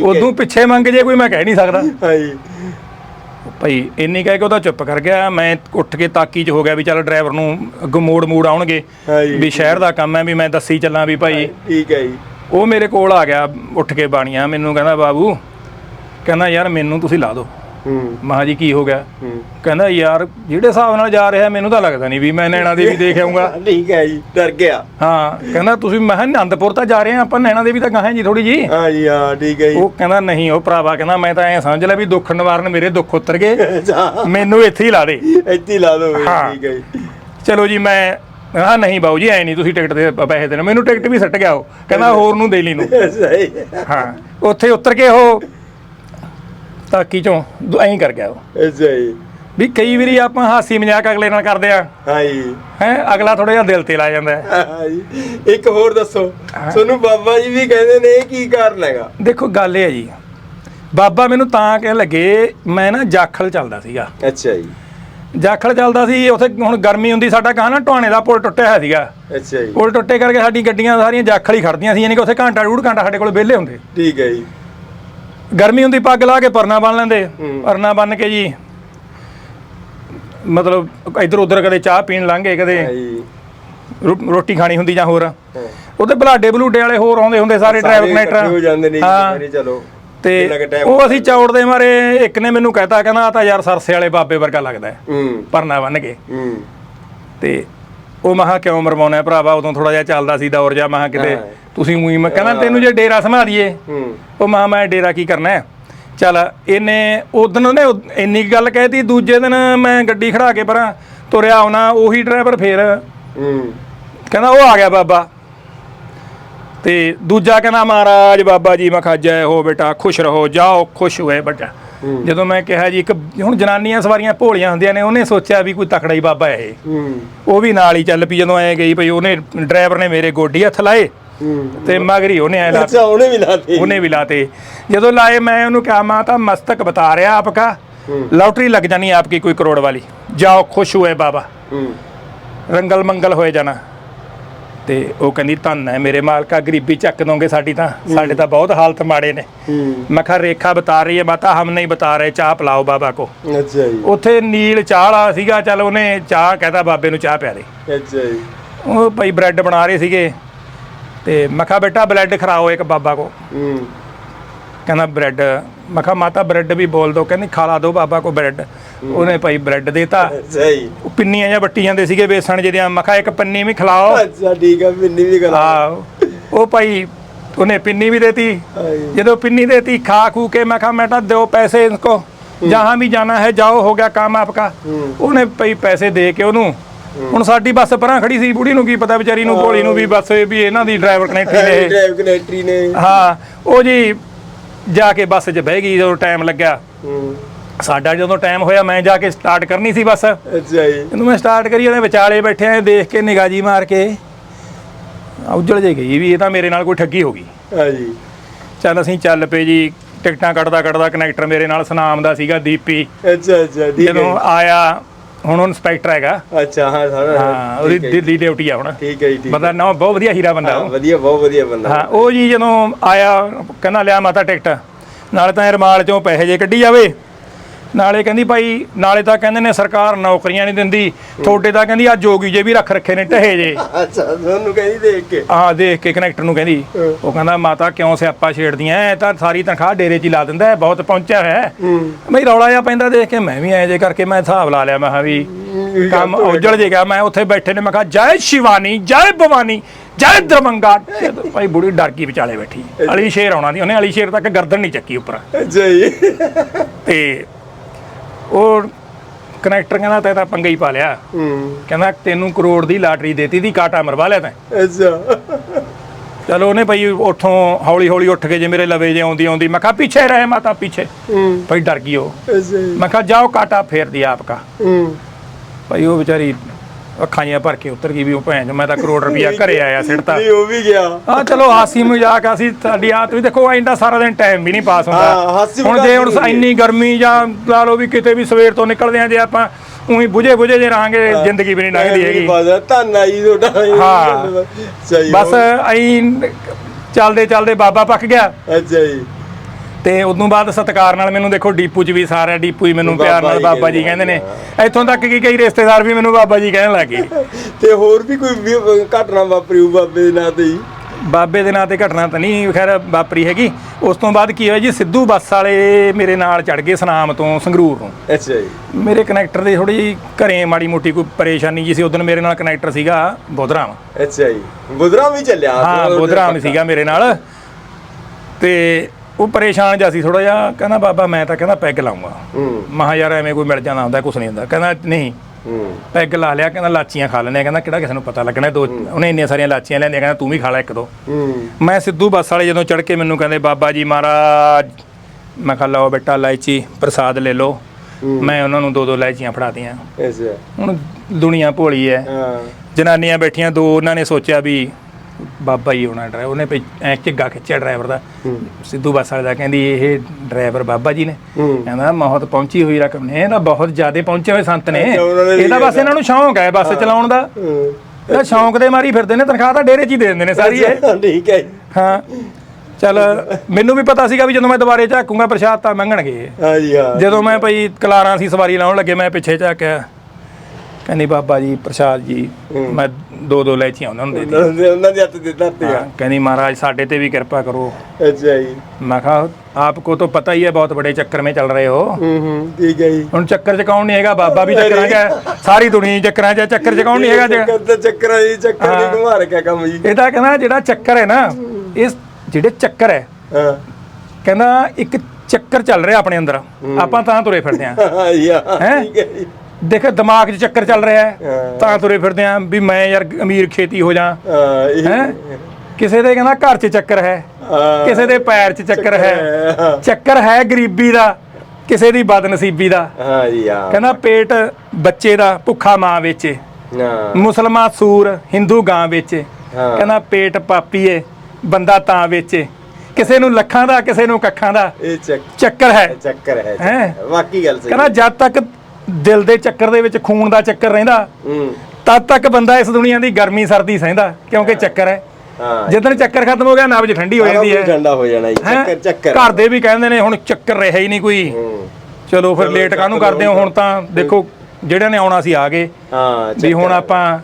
ਉਦੋਂ ਪਿੱਛੇ ਮੰਗ ਜੇ ਕੋਈ ਮੈਂ ਕਹਿ ਨਹੀਂ ਸਕਦਾ। ਹਾਂ ਜੀ। ਭਾਈ ਇੰਨੀ ਕਹਿ ਕੇ ਉਹਦਾ ਚੁੱਪ ਕਰ ਗਿਆ। ਮੈਂ ਉੱਠ ਕੇ ਤਾਕੀ 'ਚ ਹੋ ਗਿਆ ਵੀ ਚੱਲ ਡਰਾਈਵਰ ਨੂੰ ਅੱਗੋਂ ਮੋੜ ਮੂੜ ਆਉਣਗੇ। ਵੀ ਸ਼ਹਿਰ ਦਾ ਕੰਮ ਹੈ ਵੀ ਮੈਂ ਦੱਸੀ ਚੱਲਾਂ ਵੀ ਭਾਈ। ਠੀਕ ਹੈ ਜੀ। ਉਹ ਮੇਰੇ ਕੋਲ ਆ ਗਿਆ ਉੱਠ ਕੇ ਬਾਣੀਆਂ। ਮੈਨੂੰ ਕਹਿੰਦਾ ਬਾਬੂ ਕਹਿੰਦਾ ਯਾਰ ਮੈਨੂੰ ਤੁਸੀਂ ਲਾ ਦਿਓ। ਮਹਾ ਜੀ ਕੀ ਹੋ ਗਿਆ? ਕਹਿੰਦਾ ਯਾਰ ਜਿਹੜੇ ਹਿਸਾਬ ਨਾਲ ਜਾ ਰਿਹਾ ਮੈਨੂੰ ਤਾਂ ਲੱਗਦਾ ਨਹੀਂ ਵੀ ਮੈਂ ਨੈਣਾ ਦੇਵੀ ਦੇਖ ਆਉਂਗਾ ਠੀਕ ਹੈ ਜੀ ਡਰ ਗਿਆ। ਹਾਂ ਕਹਿੰਦਾ ਤੁਸੀਂ ਮੈਂ ਕਿਹਾ ਆਨੰਦਪੁਰ ਤਾਂ ਜਾ ਰਹੇ ਆ ਆਪਾਂ ਨੈਣਾ ਦੇਵੀ ਤਾਂ ਗਾਹਾਂ ਜੀ ਥੋੜੀ ਜੀ ਹਾਂ ਜੀ ਹਾਂ ਠੀਕ ਹੈ ਜੀ। ਉਹ ਕਹਿੰਦਾ ਨਹੀਂ ਉਹ ਭਰਾਵਾ ਕਹਿੰਦਾ ਮੈਂ ਤਾਂ ਐ ਸਮਝ ਲਿਆ ਵੀ ਦੁੱਖ ਨਿਵਾਰਨ ਮੇਰੇ ਦੁੱਖ ਉਤਰ ਗਏ। ਮੈਨੂੰ ਇੱਥੇ ਹੀ ਲਾ ਦੇ। ਇੱਥੇ ਹੀ ਲਾ ਦੋ। ਠੀਕ ਹੈ ਜੀ। ਚਲੋ ਜੀ ਮੈਂ ਹਾਂ ਨਹੀਂ ਬਾਊ ਜੀ ਐ ਨਹੀਂ ਤੁਸੀਂ ਟਿਕਟ ਦੇ ਪੈਸੇ ਦੇਣੇ। ਮੈਨੂੰ ਟਿਕਟ ਵੀ ਸੱਟ ਗਿਆ ਉਹ। ਕਹਿੰਦਾ ਹੋਰ ਨੂੰ ਦੇ ਲਈ ਨੂੰ। ਸਹੀ। ਹਾਂ ਉੱਥੇ ਉਤਰ ਕੇ ਉਹ ਤਾਕੀ ਚੋਂ ਐਂ ਕਰ ਗਿਆ ਉਹ। ਅੱਛਾ ਜੀ। ਵੀ ਕਈ ਵਾਰੀ ਆਪਾਂ ਹਾਸੀ ਮਜ਼ਾਕ ਅਗਲੇ ਨਾਲ ਕਰਦੇ ਆ। ਹਾਂ ਜੀ। ਹੈ ਅਗਲਾ ਥੋੜਾ ਜਿਹਾ ਦਿਲ ਤੇ ਲਾ ਜਾਂਦਾ ਹੈ। ਹਾਂ ਜੀ। ਇੱਕ ਹੋਰ ਦੱਸੋ ਤੁਹਾਨੂੰ ਬਾਬਾ ਜੀ ਵੀ ਕਹਿੰਦੇ ਨੇ ਇਹ ਕੀ ਕਾਰਨ ਹੈਗਾ? ਦੇਖੋ ਗੱਲ ਇਹ ਹੈ ਜੀ। ਬਾਬਾ ਮੈਨੂੰ ਤਾਂ ਕਹਿ ਲੱਗੇ ਮੈਂ ਨਾ ਜਾਖਲ ਚੱਲਦਾ ਸੀਗਾ। ਅੱਛਾ ਜੀ। ਜਾਖਲ ਚੱਲਦਾ ਸੀ ਉੱਥੇ ਹੁਣ ਗਰਮੀ ਹੁੰਦੀ ਸਾਡਾ ਕਹਾਂ ਨਾ ਟੋਹਾਣੇ ਦਾ ਪੁਲ ਟੁੱਟਿਆ ਹੋਇਆ ਸੀਗਾ। ਅੱਛਾ ਜੀ। ਪੁਲ ਟੁੱਟੇ ਕਰਕੇ ਸਾਡੀ ਗੱਡੀਆਂ ਸਾਰੀਆਂ ਜਾਖਲ ਹੀ ਖੜਦੀਆਂ ਸੀ ਯਾਨੀ ਕਿ ਉੱਥੇ ਘੰਟਾ ਡੂਢ ਘੰਟਾ ਸਾਡੇ ਕੋਲ ਵਿਹਲੇ ਹੁੰਦੇ। ਠੀਕ ਹੈ ਜੀ। ਗਰਮੀ ਹੁੰਦੀ ਪੱਗ ਲਾ ਕੇ ਪਰਨਾ ਬੰਨ ਲੈਂਦੇ। ਪਰਨਾ ਬੰਨ ਕੇ ਜੀ ਮਤਲਬ ਇੱਧਰ ਉੱਧਰ ਕਦੇ ਚਾਹ ਪੀਣ ਲੰਘੇ ਕਦੇ ਰੋਟੀ ਖਾਣੀ ਹੁੰਦੀ ਜਾਂ ਹੋਰ। ਉਹਦੇ ਬਲਾਡੇ ਬਲੂਡੇ ਵਾਲੇ ਹੋਰ ਆਉਂਦੇ ਹੁੰਦੇ ਸਾਰੇ ਡਰਾਈਵਰ ਹੋ ਕਨੈਕਟਰ ਜਾਂਦੇ ਨੇ ਹਾਂ। ਮੇਰੇ ਚਲੋ ਤੇ ਉਹ ਅਸੀਂ ਚੌੜ ਦੇ ਮਾਰੇ ਇੱਕ ਨੇ ਮੈਨੂੰ ਕਹਿਤਾ ਕਹਿੰਦਾ ਆ ਤਾਂ ਯਾਰ ਸਰਸੇ ਵਾਲੇ ਬਾਬੇ ਵਰਗਾ ਲੱਗਦਾ ਪਰਨਾ ਬੰਨ ਕੇ ਤੇ ਉਹ ਮਹਾ ਕਿਉਂ ਮਰਵਾਉਣਾ ਭਰਾਵਾ ਉਦੋਂ ਥੋੜਾ ਜਿਹਾ ਚੱਲਦਾ ਸੀ ਦੌਰ ਜਾ ਮਹਾ ਕਿਤੇ। ਤੁਸੀਂ ਉਹੀ ਮੈਂ ਕਹਿੰਦਾ ਤੈਨੂੰ ਜੇ ਡੇਰਾ ਸਮਾ ਦਈਏ ਉਹ ਮਹਾ ਮੈਂ ਡੇਰਾ ਕੀ ਕਰਨਾ ਹੈ? ਚੱਲ ਇਹਨੇ ਉਦੋਂ ਨੇ ਉਦ- ਇੰਨੀ ਗੱਲ ਕਹਿਤੀ ਦੂਜੇ ਦਿਨ ਮੈਂ ਗੱਡੀ ਖੜਾ ਕੇ ਪਰਾਂ ਤੁਰਿਆ ਆਉਣਾ ਉਹੀ ਡਰਾਈਵਰ ਫੇਰ ਕਹਿੰਦਾ ਉਹ ਆ ਗਿਆ ਬਾਬਾ। ਤੇ ਦੂਜਾ ਕਹਿੰਦਾ ਮਹਾਰਾਜ ਬਾਬਾ ਜੀ ਮੈਂ ਕਿਹਾ ਜੈ ਹੋ ਬੇਟਾ ਖੁਸ਼ ਰਹੋ ਜਾਓ ਖੁਸ਼ ਹੋਏ ਬੱਚਾ। ਜਦੋਂ ਮੈਂ ਕਿਹਾ ਜੀ ਇੱਕ ਹੁਣ ਜਨਾਨੀਆਂ ਸਵਾਰੀਆਂ ਭੋਲੀਆਂ ਹੁੰਦੀਆਂ ਨੇ ਉਹਨੇ ਸੋਚਿਆ ਵੀ ਕੋਈ ਤਕੜਾ ਹੀ ਬਾਬਾ ਹੈ। ਇਹ ਉਹ ਵੀ ਨਾਲ ਹੀ ਚੱਲ ਪਈ ਜਦੋਂ ਐ ਗਈ ਭਈ ਉਹਨੇ ਡਰਾਈਵਰ ਨੇ ਮੇਰੇ ਗੋਡੀ ਹੱਥ ਲਾਏ। ਤੇ ਮਗਰੀ ਉਹਨੇ ਐ ਅੱਛਾ ਉਹਨੇ ਵੀ ਲਾਤੇ ਉਹਨੇ ਵੀ ਲਾਤੇ ਜਦੋਂ ਲਾਏ ਮੈਂ ਉਹਨੂੰ ਕਿਹਾ ਮਾਤਾ ਮਸਤਕ ਬਤਾ ਰਿਹਾ ਆਪਕਾ। लॉटरी लग जानी है आपकी कोई करोड़ वाली जाओ खुश हुए ਰੰਗਲ ਮੰਗਲ ਹੋਏ ਜਾਣਾ। ਤੇ ਉਹ ਕਹਿੰਦੀ ਧੰਨ ਹੈ ਮੇਰੇ ਮਾਲਕਾ ਗਰੀਬੀ ਚੱਕ ਦੋਗੇ ਸਾਡੀ ਤਾਂ। ਸਾਡੇ ਤਾਂ ਬਹੁਤ ਹਾਲਤ ਮਾੜੇ ਨੇ। ਮੈਂ ਕਿਹਾ ਰੇਖਾ ਬਤਾ ਰਹੀ ਹੈ ਮਾਤਾ ਹਮ ਨਹੀਂ ਬਤਾ ਰਹੇ। ਚਾਹ ਪਲਾਓ ਬਾਬਾ ਕੋ। ਅੱਛਾ ਜੀ। ਉੱਥੇ ਨੀਲ ਚਾਹ ਵਾਲਾ ਸੀਗਾ ਚੱਲ ਉਹਨੇ ਚਾਹ ਕਹਤਾ ਬਾਬੇ ਨੂੰ ਚਾਹ ਪਿਆ ਦੇ। ਅੱਛਾ ਜੀ। ਉਹ ਭਾਈ ਬ੍ਰੈਡ ਬਣਾ ਰਹੇ ਸੀਗੇ। ਤੇ ਮੈਂ ਕਿਹਾ ਬੇਟਾ ਬਲੈਡ ਖਰਾਓ ਇੱਕ ਬਾਬਾ ਕੋ। ਹੂੰ। ਕਹਿੰਦਾ ਬ੍ਰੈਡ ਮੈਂ ਕਿਹਾ ਮਾਤਾ ਬ੍ਰੈਡ ਵੀ ਬੋਲ ਦੋ ਕਹਿੰਦੀ ਖਾ ਲਾ ਦੋ ਬਾਬਾ ਕੋ ਬ੍ਰੈਡ ਉਹਨੇ ਭਾਈ ਬ੍ਰੈਡ ਦੇਤਾ। ਸਹੀ। ਉਹ ਪਿੰਨੀਆਂ ਜਾਂ ਵੱਟੀ ਜਾਂਦੇ ਸੀਗੇ ਬੇਸਣ ਜਿਹੜੀਆਂ। ਮੈਂ ਕਿਹਾ ਇੱਕ ਪਿੰਨੀ ਵੀ ਖਿਲਾਓ। ਅੱਛਾ ਠੀਕ ਆ ਪਿੰਨੀ ਵੀ ਖਿਲਾਓ। ਉਹ ਭਾਈ ਉਹਨੇ ਪਿੰਨੀ ਵੀ ਦੇਤੀ। ਜਦੋਂ ਪਿੰਨੀ ਦੇਤੀ ਖਾ ਖੂ ਕੇ ਮੈਂ ਕਿਹਾ ਮੈਟਾ ਦਿਓ ਪੈਸੇ ਇਨਕੋ ਜਹਾਂ ਵੀ ਜਾਣਾ ਹੈ ਜਾਓ ਹੋ ਗਿਆ ਕੰਮ ਆਪਕਾ। ਉਹਨੇ ਪਈ ਪੈਸੇ ਦੇ ਕੇ ਉਹਨੂੰ ਹੁਣ ਸਾਡੀ ਬੱਸ ਪਰਾਂ ਖੜੀ ਸੀ ਬੁੜੀ ਨੂੰ ਕੀ ਪਤਾ ਵਿਚਾਰੀ ਨੂੰ ਭੋਲੀ ਨੂੰ ਵੀ ਬੱਸ ਵੀ ਇਹਨਾਂ ਦੀ ਡਰਾਈਵਰ ਕਨੈਕਟਰੀ ਨੇ ਇਹ। ਡਰਾਈਵ ਕਨੈਕਟਰੀ ਨੇ। ਹਾਂ ਉਹ ਜੀ ਜਾ ਕੇ ਬੱਸ 'ਚ ਬਹਿ ਗਈ ਜਦੋਂ ਟਾਈਮ ਲੱਗਿਆ। ਹੂੰ। ਸਾਡਾ ਜਦੋਂ ਟਾਈਮ ਹੋਇਆ ਮੈਂ ਜਾ ਕੇ ਸਟਾਰਟ ਕਰਨੀ ਸੀ ਬੱਸ। ਅੱਛਾ ਜੀ। ਜਦੋਂ ਮੈਂ ਸਟਾਰਟ ਕਰੀ ਉਹਦੇ ਵਿਚਾਲੇ ਬੈਠੇ ਆ ਦੇਖ ਕੇ ਨਿਗਾਹ ਜੀ ਮਾਰ ਕੇ। ਉਜੜ ਜੇ ਗਈ ਵੀ ਇਹ ਤਾਂ ਮੇਰੇ ਨਾਲ ਕੋਈ ਠੱਗੀ ਹੋ ਗਈ। ਹਾਂ ਜੀ। ਚੱਲ ਅਸੀਂ ਚੱਲ ਪਏ ਜੀ ਟਿਕਟਾਂ ਕੱਢਦਾ ਕੱਢਦਾ ਕਨੈਕਟਰ ਮੇਰੇ ਨਾਲ ਸੁਨਾਮ ਦਾ ਸੀਗਾ ਦੀਪੀ। ਅੱਛਾ ਅੱਛਾ ਠੀਕ ਜਦੋਂ ਆਇਆ ਹੁਣ ਉਹ ਇੰਸਪੈਕਟਰ ਹੈਗਾ। ਅੱਛਾ ਹਾਂ ਸਾਰਾ ਹਾਂ ਉਹਦੀ ਦਿੱਲੀ ਡਿਊਟੀ ਆ ਹੁਣ। ਠੀਕ ਹੈ ਜੀ ਠੀਕ ਬੰਦਾ ਨਾ ਬਹੁਤ ਵਧੀਆ ਹੀਰਾ ਬੰਦਾ ਹਾਂ ਉਹ। ਵਧੀਆ ਬਹੁਤ ਵਧੀਆ ਬੰਦਾ। ਹਾਂ ਉਹ ਜੀ ਜਦੋਂ ਆਇਆ ਕਹਿੰਦਾ ਲਿਆ ਮਾਤਾ ਟਿਕਟ। ਨਾਲੇ ਤਾਂ ਰਮਾਲ ਚੋਂ ਪੈਸੇ ਜੇ ਕੱਢੀ ਜਾਵੇ। ਨਾਲੇ ਕਹਿੰਦੀ ਭਾਈ ਨਾਲੇ ਤਾਂ ਕਹਿੰਦੇ ਨੇ ਸਰਕਾਰ ਨੌਕਰੀਆਂ ਨਹੀਂ ਦਿੰਦੀ। ਤੁਹਾਡੇ ਤਾਂ ਕਹਿੰਦੀ ਆ ਜੋਗੀ ਜੇ ਵੀ ਰੱਖ ਰੱਖੇ ਨੇ ਟਹੇ ਜੇ। ਅੱਛਾ ਤੁਹਾਨੂੰ ਕਹਿੰਦੀ ਦੇਖ ਕੇ। ਆ ਦੇਖ ਕੇ ਕਨੈਕਟਰ ਨੂੰ ਕਹਿੰਦੀ। ਉਹ ਕਹਿੰਦਾ ਮਾਤਾ ਕਿਉਂ ਸਿਆਪਾ ਛੇੜਦੀਆਂ? ਐ ਤਾਂ ਸਾਰੀ ਤਨਖਾਹ ਡੇਰੇ 'ਚ ਹੀ ਲਾ ਦਿੰਦਾ ਹੈ, ਬਹੁਤ ਪਹੁੰਚਿਆ ਹੋਇਆ ਹੈ। ਬਈ ਰੌਲਾ ਜਿਹਾ ਪੈਂਦਾ ਦੇਖ ਕੇ ਮੈਂ ਵੀ ਐ ਜੇ ਕਰਕੇ ਮੈਂ ਹਿਸਾਬ ਲਾ ਲਿਆ ਮੈਂ ਕਿਹਾ ਵੀ ਕੰਮ ਉਜੜ ਜੇਗਾ ਮੈਂ ਉੱਥੇ ਬੈਠੇ ਨੇ ਮੈਂ ਕਿਹਾ ਜੈ ਸ਼ਿਵਾਨੀ ਜੈ ਭਵਾਨੀ ਜੈ ਦਰਮੰਗਾ। ਭਾਈ ਬੁੜੀ ਡਰ ਗਈ ਵਿਚਾਲੇ ਬੈਠੀ। ਅਲੀ ਸ਼ੇਰ ਆਉਣਾ ਦੀ ਉਹਨੇ ਅਲੀ ਸ਼ੇਰ ਤੱਕ ਗਰਦਨ ਨਹੀਂ ਚੱਕੀ ਉੱਪਰ। ਜੀ। ਤੇ ਉਹ ਕਨੈਕਟਰ ਕਹਿੰਦਾ ਤੈਂ ਤਾਂ ਪੰਗਾ ਹੀ ਪਾ ਲਿਆ। ਹੂੰ। ਕਹਿੰਦਾ ਤੈਨੂੰ ਕਰੋੜ ਦੀ ਲਾਟਰੀ ਦੇਤੀ ਦੀ ਕਾਟਾ ਮਰਵਾ ਲਿਆ ਤੈਂ। ਅੱਛਾ। ਚਲੋ ਉਹਨੇ ਭਾਈ ਉੱਥੋਂ ਹੌਲੀ ਹੌਲੀ ਉੱਠ ਕੇ ਜੇ ਮੇਰੇ ਲਵੇ ਜੇ ਆਉਂਦੀ ਆਉਂਦੀ ਮੈਂ ਕਿਹਾ ਪਿੱਛੇ ਰਹੇ ਮਾਤਾ ਪਿੱਛੇ। ਹੂੰ। ਭਾਈ ਡਰ ਗਈ ਉਹ। ਅੱਛਾ ਜੀ। ਮੈਂ ਕਿਹਾ ਜਾਓ ਕਾਟਾ ਫੇਰ ਦਿਆ ਆਪਕਾ। ਹੂੰ। ਭਾਈ ਉਹ ਵਿਚਾਰੀ ਅੱਖਾਂ ਜਿਹੀਆਂ ਭਰ ਕੇ ਉਤਰ ਗਈ ਵੀ ਉਹ ਭੈਣ ਚੋ ਮੈਂ ਤਾਂ ਕਰੋੜ ਰੁਪਇਆ ਘਰੇ ਆਇਆ ਸਿੱਟਤਾ ਨਹੀਂ ਉਹ ਵੀ ਗਿਆ। ਆ ਚਲੋ ਹਾਸੀ ਮਜ਼ਾਕ ਆ, ਅਸੀਂ ਸਾਡੀ ਆਦਤ ਵੀ ਦੇਖੋ ਐਂਦਾ ਸਾਰਾ ਦਿਨ ਟਾਈਮ ਵੀ ਨਹੀਂ ਪਾਸ ਹਾਂ, ਹੁੰਦਾ ਹੁਣ ਜੇ ਹੁਣ ਹੈ। ਇੰਨੀ ਗਰਮੀ ਜਾਂ ਲਾ ਲਓ ਵੀ ਕਿਤੇ ਵੀ ਸਵੇਰ ਤੋਂ ਨਿਕਲਦੇ ਆ ਜੇ ਆਪਾਂ ਉਹੀ ਬੁਝੇ ਬੁਝੇ ਜੇ ਰਹਾਂਗੇ ਜ਼ਿੰਦਗੀ ਵੀ ਨਹੀਂ ਲੰਘਦੀ ਹੈਗੀ। ਬਾਜ਼ਾ ਧੰਨਾ ਜੀ ਤੁਹਾਡਾ। ਹਾਂ। ਬਸ ਐਂ ਚੱਲਦੇ ਚੱਲਦੇ ਬਾਬਾ ਪੱਕ ਗਿਆ। ਅੱਛਾ ਜੀ। ਤੇ ਉਦੋਂ ਬਾਅਦ ਸਤਕਾਰ ਨਾਲ ਮੈਨੂੰ ਦੇਖੋ ਡੀਪੂ 'ਚ ਵੀ ਸਾਰਾ ਡੀਪੂ ਹੀ ਮੈਨੂੰ ਪਿਆਰ ਨਾਲ ਬਾਬਾ ਜੀ ਜੀ ਕਹਿੰਦੇ ਨੇ। ਇੱਥੋਂ ਤੱਕ ਕਿ ਕਈ ਰਿਸ਼ਤੇਦਾਰ ਵੀ ਮੈਨੂੰ ਬਾਬਾ ਜੀ ਕਹਿਣ ਲੱਗੇ ਤੇ ਹੋਰ ਵੀ ਕੋਈ ਘਟਨਾ ਵਾਪਰੀ ਹੋਊ ਬਾਬੇ ਦੇ ਨਾਂ ਤੇ ਹੀ ਬਾਬੇ ਦੇ ਨਾਂ ਤੇ ਘਟਨਾ ਤਾਂ ਨਹੀਂ ਖੈਰ ਵਾਪਰੀ ਹੈਗੀ। ਉਸ ਤੋਂ ਬਾਅਦ ਕੀ ਹੋਇਆ ਜੀ ਸਿੱਧੂ ਬੱਸ ਵਾਲੇ ਮੇਰੇ ਨਾਲ ਚੜ ਗਏ ਸਨਾਮ ਤੋਂ ਸੰਗਰੂਰ ਨੂੰ ਅੱਛਾ ਜੀ। ਮੇਰੇ ਕਨੈਕਟਰ ਦੇ ਥੋੜੀ ਜਿਹੀ ਘਰੇ ਮਾੜੀ ਮੋਟੀ ਕੋਈ ਪਰੇਸ਼ਾਨੀ ਜੀ ਸੀ ਉਦੋਂ ਮੇਰੇ ਨਾਲ ਕਨੈਕਟਰ ਸੀਗਾ ਬੋਧਰਾਮ। ਅੱਛਾ ਜੀ। ਬੁਧਰਾ ਵੀ ਚੱਲਿਆ? ਹਾਂ ਬੋਧਰਾਮ ਸੀਗਾ ਮੇਰੇ ਨਾਲ। ਤੇ ਉਹ ਪਰੇਸ਼ਾਨ ਜਿਹਾ ਸੀ ਥੋੜਾ ਜਿਹਾ ਕਹਿੰਦਾ ਬਾਬਾ ਮੈਂ ਤਾਂ ਕਹਿੰਦਾ ਪੈਗ ਲਾਉਂਗਾ। ਮਹਾ ਯਾਰ ਐਵੇਂ ਕੋਈ ਮਿਲ ਜਾਂਦਾ ਹੁੰਦਾ ਕੁਛ ਨਹੀਂ ਹੁੰਦਾ। ਕਹਿੰਦਾ ਨਹੀਂ। ਪੈਗ ਲਾ ਲਿਆ ਕਹਿੰਦਾ ਲਾਚੀਆਂ ਖਾ ਲੈਣੇ ਕਹਿੰਦਾ ਕਿਹੜਾ ਕਿਸੇ ਨੂੰ ਪਤਾ ਲੱਗਣਾ ਦੋ ਉਹਨੇ ਇੰਨੀਆਂ ਸਾਰੀਆਂ ਲਾਚੀਆਂ ਲੈਂਦੀਆਂ ਕਹਿੰਦਾ ਤੂੰ ਵੀ ਖਾ ਲੈ ਇੱਕ ਦੋ। ਮੈਂ ਸਿੱਧੂ ਬੱਸ ਵਾਲੇ ਜਦੋਂ ਚੜ ਕੇ ਮੈਨੂੰ ਕਹਿੰਦੇ ਬਾਬਾ ਜੀ ਮਹਾਰਾਜ। ਮੈਂ ਕਿਹਾ ਲਓ ਬੇਟਾ ਇਲਾਇਚੀ ਪ੍ਰਸਾਦ ਲੈ ਲਓ। ਮੈਂ ਉਹਨਾਂ ਨੂੰ ਦੋ ਦੋ ਇਲਾਇਚੀਆਂ ਫੜਾਤੀਆਂ। ਹੁਣ ਦੁਨੀਆ ਭੋਲੀ ਹਾਂ। ਜਨਾਨੀਆਂ ਬੈਠੀਆਂ ਦੋ ਉਹਨਾਂ ਨੇ ਸੋਚਿਆ ਵੀ ਬਾਬਾ ਹੀ ਹੋਣਾ ਡਰਾਈਵਰ ਉਹਨੇ ਐ ਝਿੱਗਾ ਖਿੱਚਿਆ ਡਰਾਈਵਰ ਦਾ। ਸਿੱਧੂ ਬੱਸ ਵਾਲੇ ਦਾ ਕਹਿੰਦੀ ਇਹ ਡਰਾਈਵਰ ਬਾਬਾ ਜੀ ਨੇ। ਕਹਿੰਦਾ ਬਹੁਤ ਪਹੁੰਚੀ ਹੋਈ ਰਕਮ ਨੇ ਇਹ ਤਾਂ ਬਹੁਤ ਜ਼ਿਆਦਾ ਪਹੁੰਚੇ ਹੋਏ ਸੰਤ ਨੇ। ਇਹਦਾ ਬਸ ਇਹਨਾਂ ਨੂੰ ਸ਼ੌਂਕ ਹੈ ਬੱਸ ਚਲਾਉਣ ਦਾ। ਇਹ ਸ਼ੌਂਕ ਦੇ ਮਾਰੀ ਫਿਰਦੇ ਨੇ ਤਨਖਾਹ ਤਾਂ ਡੇਰੇ 'ਚ ਹੀ ਦੇ ਦਿੰਦੇ ਨੇ ਸਾਰੀ ਇਹ। ਠੀਕ ਹੈ। ਹਾਂ। ਚੱਲ ਮੈਨੂੰ ਵੀ ਪਤਾ ਸੀਗਾ ਵੀ ਜਦੋਂ ਮੈਂ ਦੁਬਾਰੇ ਝਾਕੂੰਗਾ ਪ੍ਰਸ਼ਾਦ ਤਾਂ ਮੰਗਣਗੇ। ਹਾਂ ਜੀ ਹਾਂ। ਜਦੋਂ ਮੈਂ ਭਈ ਕਲਾਰਾਂ ਸੀ ਸਵਾਰੀ ਲਾਉਣ ਲੱਗੇ ਮੈਂ ਪਿੱਛੇ ਝਾਕਿਆ। ਕਹਿੰਦੀ ਬਾਬਾ ਜੀ ਪ੍ਰਸ਼ਾਦ ਜੀ ਮੈਂ ਦੋ ਦੋ ਲੈਚੀਆਂ ਉਹਨਾਂ ਨੂੰ ਉਹਨਾਂ ਦੇ ਉਹਨਾਂ ਦੇ ਹੱਥ ਦੇ ਦਿੱਤੇ ਆ। ਕਹਿੰਦੀ ਮਹਾਰਾਜ ਸਾਡੇ ਤੇ ਵੀ ਕਿਰਪਾ ਕਰੋ। ਅੱਛਾ ਜੀ। ਮੈਂ ਕਿਹਾ ਆਪਕੋ ਤਾਂ ਪਤਾ ਹੀ ਹੈ ਬਹੁਤ ਬੜੇ ਚੱਕਰ ਮੇ ਚੱਲ ਰਹੇ ਹੋ? ਹੂੰ ਹੂੰ ਠੀਕ ਹੈ ਜੀ। ਹੁਣ ਚੱਕਰ ਚ ਨਹੀਂ ਹੈਗਾ? ਬਾਬਾ ਵੀ ਸਾਰੀ ਚੱਕਰ ਚ ਚੱਕਰ ਤਾਂ ਕਹਿੰਦਾ ਜਿਹੜਾ ਚੱਕਰ ਹੈ ਨਾ ਇਸ ਜਿਹੜੇ ਚੱਕਰ ਹੈ ਕਹਿੰਦਾ ਇੱਕ ਚੱਕਰ ਚੱਲ ਰਿਹਾ ਆਪਣੇ ਅੰਦਰ। ਆਪਾਂ ਤਾਂ ਤੁਰੇ ਫਿਰਦੇ ਆ ਹਾਂ ਹੈ ਦੇਖ ਦਿਮਾਗ 'ਚ ਚੱਕਰ ਚੱਲ ਰਿਹਾ ਹੈ। ਤਾਂ ਤੁਰੇ ਫਿਰਦੇ ਆਂ ਵੀ ਮੈਂ ਯਾਰ ਅਮੀਰ ਖੇਤੀ ਹੋ ਜਾ। ਹਾਂ ਕਿਸੇ ਦੇ ਕਹਿੰਦਾ ਘਰ 'ਚ ਚੱਕਰ ਹੈ। ਕਿਸੇ ਦੇ ਪੈਰ 'ਚ ਚੱਕਰ ਹੈ। ਚੱਕਰ ਹੈ ਗਰੀਬੀ ਦਾ ਕਿਸੇ ਦੀ ਬਦਨਸੀਬੀ ਦਾ। ਹਾਂ ਜੀ ਹਾਂ। ਕਹਿੰਦਾ ਪੇਟ ਬੱਚੇ ਦਾ ਭੁੱਖਾ ਮਾਂ ਵਿੱਚ। ਮੁਸਲਮਾਨ ਸੂਰ ਹਿੰਦੂ ਗਾਂ ਵਿੱਚ। ਕਹਿੰਦਾ ਪੇਟ ਪਾਪੀਏ ਬੰਦਾ ਤਾਂ ਵਿੱਚ। ਕਿਸੇ ਨੂੰ ਲੱਖਾਂ ਦਾ ਕਿਸੇ ਨੂੰ ਕੱਖਾਂ ਦਾ ਇਹ ਚੱਕ ਚੱਕਰ ਹੈ। ਚੱਕਰ ਹੈ। ਵਾਕਈ ਗੱਲ ਸਹੀ ਕਹਿੰਦਾ ਜਦ ਤੱਕ ਦਿਲ ਦੇ ਚੱਕਰ ਦੇ ਵਿੱਚ ਖੂਨ ਦਾ ਚੱਕਰ ਰਹਿੰਦਾ। ਤਦ ਤੱਕ ਬੰਦਾ ਇਸ ਦੁਨੀਆ ਦੀ ਗਰਮੀ ਸਰਦੀ ਸਹਿੰਦਾ ਕਿਉਂਕਿ ਚੱਕਰ ਹੈ। ਜਦੋਂ ਚੱਕਰ ਖਤਮ ਹੋ ਗਿਆ ਨਬਜ ਠੰਡੀ ਹੋ ਜਾਂਦੀ ਹੈ। ਠੰਡਾ ਹੋ ਜਾਣਾ ਚੱਕਰ ਚੱਕਰ। ਘਰ ਦੇ ਵੀ ਕਹਿੰਦੇ ਨੇ ਹੁਣ ਚੱਕਰ ਰਿਹਾ ਹੀ ਨਹੀਂ ਕੋਈ। ਚਲੋ ਫਿਰ ਲੇਟ ਕਾਹਨੂੰ ਕਰਦੇ ਹੋ? ਹੁਣ ਤਾਂ ਦੇਖੋ ਜਿਹੜਿਆਂ ਨੇ ਆਉਣਾ ਸੀ ਆ ਗਏ। ਹਾਂ ਵੀ ਹੁਣ ਆਪਾਂ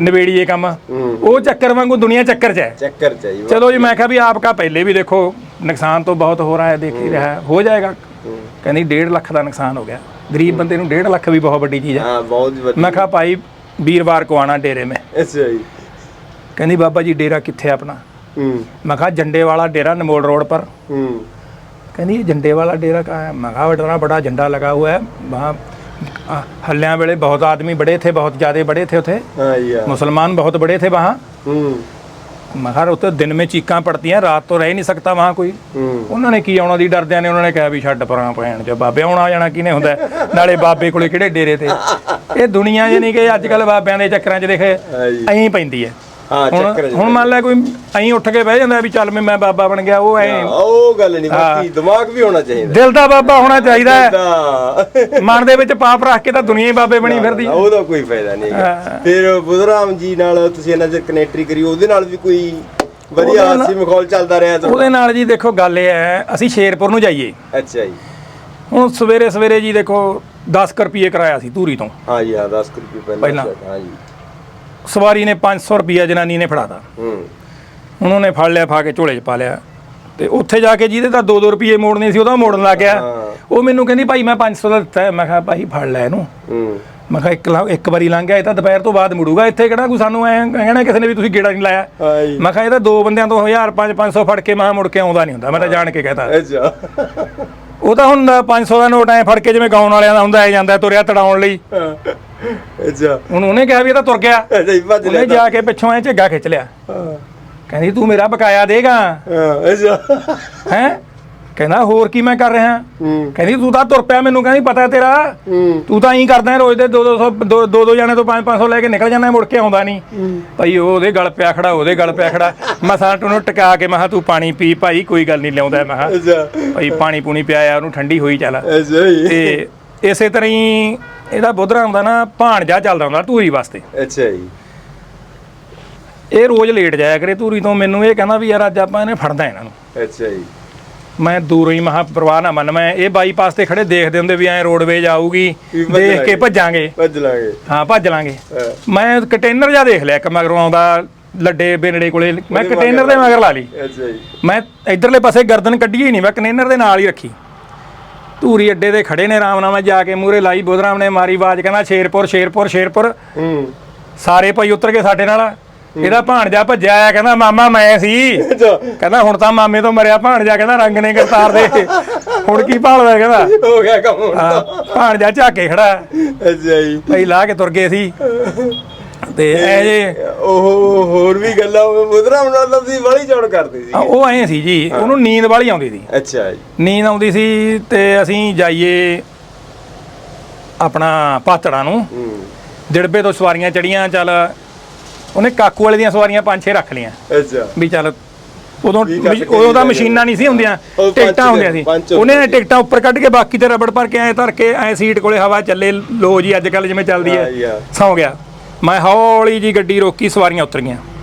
ਨਵੇੜੀਏ ਕੰਮ। ਉਹ ਚੱਕਰ ਵਾਂਗੂ ਦੁਨੀਆ ਚੱਕਰ 'ਚ ਹੈ। ਚੱਕਰ 'ਚ ਚਲੋ ਜੀ ਮੈਂ ਕਿਹਾ ਵੀ ਆਪਕਾ ਪਹਿਲੇ ਵੀ ਦੇਖੋ ਨੁਕਸਾਨ ਤੋਂ ਬਹੁਤ ਹੋ ਰਹਾ ਹੈ ਦੇਖ ਹੀ। ਰਹਾ ਹੋ ਜਾਏਗਾ। ਕਹਿੰਦੀ 1.5 ਲੱਖ ਦਾ ਨੁਕਸਾਨ ਹੋ ਗਿਆ ਗਰੀਬ ਬੰਦੇ ਨੂੰ 1.5 ਲੱਖ ਵੀ ਬਹੁਤ ਵੱਡੀ ਚੀਜ਼ ਹੈ ਹਾਂ ਬਹੁਤ ਵਧੀਆ ਮੈਂ ਕਿਹਾ ਭਾਈ ਵੀਰਵਾਰ ਕੋ ਆਣਾ ਡੇਰੇ में ਅੱਛਾ ਜੀ ਕਹਿੰਦੀ ਬਾਬਾ ਜੀ ਡੇਰਾ ਕਿੱਥੇ ਆ ਆਪਣਾ ਹੂੰ ਮੈਂ ਕਿਹਾ झंडे वाला डेरा नमोल रोड पर ਹੂੰ ਕਹਿੰਦੀ ये झंडे वाला डेरा कहाँ है मैं कहा इतना बड़ा झंडा लगा हुआ है वहाँ आ, हल्लियाँ वेले बहुत आदमी बड़े थे बहुत ज़्यादा बड़े थे उथे ਹਾਂ ਯਾ मुसलमान बहुत बड़े थे वहाँ ਹੂੰ मैं कहा उतर दिन में चीका पड़ती हैं रात तो रह ही नहीं सकता वहाँ कोई ਕੀ ਆਉਣਾ ਦੀ ਡਰਦਿਆਂ ਨੇ ਉਹਨਾਂ ਨੇ ਕਿਹਾ ਵੀ ਛੱਡ ਪਰਾਂ ਪੈਣ ਜੇ ਬਾਬੇ ਆਉਣਾ ਆ ਜਾਣਾ ਕਿਨੇ ਹੁੰਦਾ? ਨਾਲੇ ਬਾਬੇ ਕੋਲੇ ਕਿਹੜੇ ਡੇਰੇ ਤੇ? ਇਹ ਦੁਨੀਆ ਜਾਨੀ ਕਿ ਅੱਜ ਕੱਲ ਬਾਬਿਆਂ ਦੇ ਚੱਕਰਾਂ 'ਚ ਦੇਖ ਐਂ ਪੈਂਦੀ ਹੈ। ਹਾਂ ਹੁਣ ਚੱਕਰ ਹੁਣ ਮੰਨ ਲੈ ਕੋਈ ਐਂ ਉੱਠ ਕੇ ਬਹਿ ਜਾਂਦਾ ਵੀ ਚੱਲ ਮੈਂ ਮੈਂ ਬਾਬਾ ਬਣ ਗਿਆ ਉਹ ਐਂ। ਉਹ ਗੱਲ ਨਹੀਂ ਬਾਕੀ ਦਿਮਾਗ ਵੀ ਹੋਣਾ ਚਾਹੀਦਾ। ਦਿਲ ਦਾ ਬਾਬਾ ਹੋਣਾ ਚਾਹੀਦਾ ਹੈ। ਮਨ ਦੇ ਵਿੱਚ ਪਾਪ ਰੱਖ ਕੇ ਤਾਂ ਦੁਨੀਆ ਹੀ ਬਾਬੇ ਬਣੀ ਫਿਰਦੀ। ਉਹਦਾ ਕੋਈ ਫਾਇਦਾ ਨਹੀਂ ਹੈਗਾ। ਫਿਰ ਬੁੱਧਰਾਮ ਜੀ ਨਾਲ ਤੁਸੀਂ ਇਹਨਾਂ ਚ ਕਨੈਕਟਰੀ ਕਰੀ ਉਹਦੇ ਨਾਲ ਵੀ ਕੋਈ ਵਧੀਆ ਹਾਸੀ ਮਖੌਲ ਚੱਲਦਾ ਰਿਹਾ ਤਾਂ ਉਹਦੇ ਨਾਲ ਜੀ ਦੇਖੋ ਗੱਲ ਇਹ ਹੈ ਅਸੀਂ ਸ਼ੇਰਪੁਰ ਨੂੰ ਜਾਈਏ। ਅੱਛਾ ਜੀ। ਹੁਣ ਸਵੇਰੇ ਸਵੇਰੇ ਜੀ ਦੇਖੋ 10 ਰੁਪਏ ਕਰਾਇਆ ਸੀ ਧੂਰੀ ਤੋਂ। ਹਾਂ ਜੀ ਹਾਂ 10 ਰੁਪਏ ਪਹਿਲਾਂ। ਹਾਂ ਜੀ। ਸਵਾਰੀ ਨੇ 500 ਰੁਪਿਆ ਜਨਾਨੀ ਨੇ ਫੜਾਤਾ। ਹੂੰ। ਉਹਨੇ ਫੜ ਲਿਆ ਫਾ ਕੇ ਝੋਲੇ 'ਚ ਪਾ ਲਿਆ। ਤੇ ਉੱਥੇ ਜਾ ਕੇ ਜਿਹਦੇ ਤਾਂ 2-2 ਰੁਪਏ ਮੋੜਨੇ ਸੀ ਉਹਦਾ ਮੋੜਨ ਲੱਗ ਗਿਆ। ਉਹ ਮੈਨੂੰ ਕਹਿੰਦੀ ਭਾਈ ਮੈਂ 500 ਦਾ ਦਿੱਤਾ ਹੈ। ਮੈਂ ਕਿਹਾ ਭਾਈ ਫੜ ਲੈ ਇਹਨੂੰ। ਹੂੰ। ਮੈਂ ਕਿਹਾ ਇੱਕ ਲਾ- ਇੱਕ ਵਾਰੀ ਲੰਘ ਗਿਆ ਇਹ ਤਾਂ ਦੁਪਹਿਰ ਤੋਂ ਬਾਅਦ ਮੁੜੂਗਾ। ਇੱਥੇ ਕਿਹੜਾ ਕੋਈ ਸਾਨੂੰ ਐ ਕਹਿਣਾ ਕਿਸੇ ਨੇ ਵੀ ਤੁਸੀਂ ਗੇੜਾ ਨਹੀਂ ਲਾਇਆ? ਮੈਂ ਕਿਹਾ ਇਹ ਤਾਂ ਦੋ ਬੰਦਿਆਂ ਤੋਂ 1000 5 500 ਫੜ ਕੇ ਮੈਂ ਕਿਹਾ ਮੁੜ ਕੇ ਆਉਂਦਾ ਨਹੀਂ ਹੁੰਦਾ। ਮੈਂ ਤਾਂ ਜਾਣ ਕੇ ਕਹਤਾ। ਅੱਛਾ। ਉਹ ਤਾਂ ਹੁਣ 500 ਦਾ ਨੋਟ ਐ ਫੜ ਕੇ ਜਿਵੇਂ ਗਾਉਣ ਵਾਲਿਆਂ ਦਾ ਹੁੰਦਾ ਐ ਜਾਂਦਾ ਤੁਰਿਆ ਤੜਾਉਣ ਲਈ। ਅੱਛਾ। ਹੁਣ ਉਹਨੇ ਕਿਹਾ ਵੀ ਇਹ ਤਾਂ ਤੁਰ ਗਿਆ। ਅੱਛਾ ਜੀ ਭੱਜ ਉਹਨੇ ਜਾ ਕੇ ਪਿੱਛੋਂ ਐ ਝੱਗਾ ਖਿੱਚ ਲਿਆ। ਕਹਿੰਦੀ ਤੂੰ ਮੇਰਾ ਬਕਾਇਆ ਦੇਗਾ? ਹਾਂ, ਅੱਛਾ। ਹੈ? ਕਹਿੰਦਾ ਹੋਰ ਕੀ ਮੈਂ ਕਰ ਰਿਹਾ? ਹੂੰ। ਕਹਿੰਦੀ ਤੂੰ ਤਾਂ ਤੁਰ ਪਿਆ ਮੈਨੂੰ ਕਹਿੰਦੀ ਪਤਾ ਤੇਰਾ ਹੂੰ। ਤੂੰ ਤਾਂ ਐਂ ਕਰਦਾ ਰੋਜ਼ ਦੇ 2-200 ਦੋ ਦੋ ਜਾਣੇ ਤੋਂ 5-500 ਲੈ ਕੇ ਨਿਕਲ ਜਾਂਦਾ ਮੁੜ ਕੇ ਆਉਂਦਾ ਨਹੀਂ। ਭਾਈ ਉਹ ਉਹਦੇ ਗਲ ਪਿਆ ਖੜਾ ਉਹਦੇ ਗਲ ਪਿਆ ਖੜਾ। ਮੈਂ ਸਾਂ ਉਹਨੂੰ ਟਿਕਾ ਕੇ ਮੈਂ ਕਿਹਾ ਤੂੰ ਪਾਣੀ ਪੀ ਭਾਈ ਕੋਈ ਗੱਲ ਨਹੀਂ ਲਿਆਉਂਦਾ ਮੈਂ ਕਿਹਾ। ਭਾਈ ਪਾਣੀ ਪੂਣੀ ਪਿਆਇਆ ਉਹਨੂੰ ਠੰਡੀ ਹੋਈ ਚੱਲ। ਤੇ ਇਸੇ ਤਰ੍ਹਾਂ ਹੀ ਇਹਦਾ ਬੁੱਧਰਾ ਹੁੰਦਾ ਨਾ ਭਾਣਜਾ ਚੱਲਦਾ ਹੁੰਦਾ ਧੂਰੀ ਵਾਸਤੇ। ਅੱਛਾ ਜੀ। ਇਹ ਰੋਜ਼ ਲੇਟ ਜਾਇਆ ਕਰੇ ਧੂਰੀ ਤੋਂ ਮੈਨੂੰ ਇਹ ਕਹਿੰਦਾ ਵੀ ਯਾਰ ਅੱਜ ਆਪਾਂ ਇਹਨੇ ਫੜਦਾ ਇਹਨਾਂ ਨੂੰ। ਅੱਛਾ ਜੀ। ਮੈਂ ਦੂਰੋਂ ਹੀ ਮਹਾ ਪਰਵਾਹ ਨਾ ਮੰਨ ਮੈਂ ਇਹ ਬਾਈਪਾਸ ਤੇ ਖੜੇ ਦੇਖਦੇ ਹੁੰਦੇ ਵੀ ਐ ਰੋਡਵੇਜ ਆਊਗੀ ਦੇਖ ਕੇ। ਭੱਜਾਂਗੇ। ਭੱਜ ਲਾਂਗੇ। ਹਾਂ ਭੱਜ ਲਾਂਗੇ। ਮੈਂ ਕੰਟੇਨਰ ਜਾ ਦੇਖ ਲਿਆ ਇੱਕ ਮਗਰੋਂ ਆਉਂਦਾ ਲੱਡੇ ਬੇਨੜੇ ਕੋਲੇ। ਮੈਂ ਕੰਟੇਨਰ ਦੇ ਮਗਰ ਲਾ ਲਈ। ਅੱਛਾ ਜੀ। ਮੈਂ ਇਧਰਲੇ ਪਾਸੇ ਗਰਦਨ ਕੱਢੀ ਹੀ ਨਹੀਂ ਮੈਂ ਕੰਟੇਨਰ ਦੇ ਨਾਲ ਹੀ ਰੱਖੀ। ਧੂਰੀ ਅੱਡੇ ਦੇ ਖੜੇ ਨੇ ਰਾਮ ਨਾਲ ਮੈਂ ਜਾ ਕੇ ਮੂਰੇ ਲਾਈ ਬੋਧਰਾਮ ਨੇ ਮਾਰੀ ਆਵਾਜ਼ ਕਹਿੰਦਾ ਸ਼ੇਰਪੁਰ ਸ਼ੇਰਪੁਰ ਸ਼ੇਰਪੁਰ। ਹੂੰ। ਸਾਰੇ ਭਾਈ ਉਤਰ ਕੇ ਸਾਡੇ ਨਾਲ। ਇਹਦਾ ਭਾਣਜਾ ਭੱਜਿਆ ਆਇਆ ਕਹਿੰਦਾ ਮਾਮਾ ਮੈਂ ਸੀ। ਕਹਿੰਦਾ ਹੁਣ ਤਾਂ ਮਾਮੇ ਤੋਂ ਮਰਿਆ ਭਾਣਜਾ। ਕਹਿੰਦਾ ਰੰਗ ਨੇ ਕਰਤਾਰ ਦੇ। ਹੁਣ ਕੀ ਭਾਲਦਾ ਕਹਿੰਦਾ? ਹੋ ਗਿਆ ਕੰਮ ਹੁਣ ਭਾਣਜਾ ਝਾਕੇ ਖੜਾ। ਅੱਛਾ ਜੀ। ਭਾਈ ਲਾ ਕੇ ਤੁਰ ਗਏ ਸੀ। ਤੇ ਐ ਜੇ ਉਹ ਹੋਰ ਵੀ ਗੱਲਾਂ ਮੁਦਰਾ ਨਾਲ ਤਾਂ ਤੁਸੀਂ ਬੜੀ ਚੌੜ ਕਰਦੇ ਸੀ। ਆ, ਉਹ ਐ ਸੀ ਜੀ ਉਹਨੂੰ ਨੀਂਦ ਵਾਲੀ ਆਉਂਦੀ ਸੀ। ਅੱਛਾ ਜੀ। ਨੀਂਦ ਆਉਂਦੀ ਸੀ ਤੇ ਅਸੀਂ ਜਾਈਏ ਆਪਣਾ ਪਾਤੜਾ ਨੂੰ। ਹੂੰ। ਦਿੜਬੇ ਤੋਂ ਸਵਾਰੀਆਂ ਚੜੀਆਂ ਚੱਲ ਉਹਨੇ ਕਾਕੂ ਵਾਲੇ ਦੀਆਂ ਸਵਾਰੀਆਂ ਪੰਜ ਛੇ ਰੱਖ ਲਈਆਂ। ਅੱਛਾ। ਵੀ ਚੱਲ ਉਦੋਂ ਠੀਕ ਆ, ਉਦੋਂ ਤਾਂ ਮਸ਼ੀਨਾਂ ਨਹੀਂ ਸੀ ਹੁੰਦੀਆਂ ਉਹ ਪੰਜ ਟਿਕਟਾਂ ਛੇ ਹੁੰਦੀਆਂ ਸੀ। ਪੰਜ ਉਹਨੇ। ਟਿਕਟਾਂ ਉੱਪਰ ਕੱਢ ਕੇ ਬਾਕੀ ਤੇ ਰਬੜ ਭਰ ਕੇ ਐ ਧਰ ਕੇ ਐ ਸੀਟ ਕੋਲੇ ਹਵਾ ਚੱਲੇ ਲੋ ਜੀ ਅੱਜ ਕੱਲ ਜਿਵੇਂ ਚੱਲਦੀ ਹਾਂ, ਹੈ ਯਾਰ। ਸੌ ਗਿਆ। ਮੈਂ ਹੌਲੀ ਜੀ ਗੱਡੀ ਰੋਕੀ ਸਵਾਰੀਆਂ ਉਤਰੀਆਂ ਹੂੰ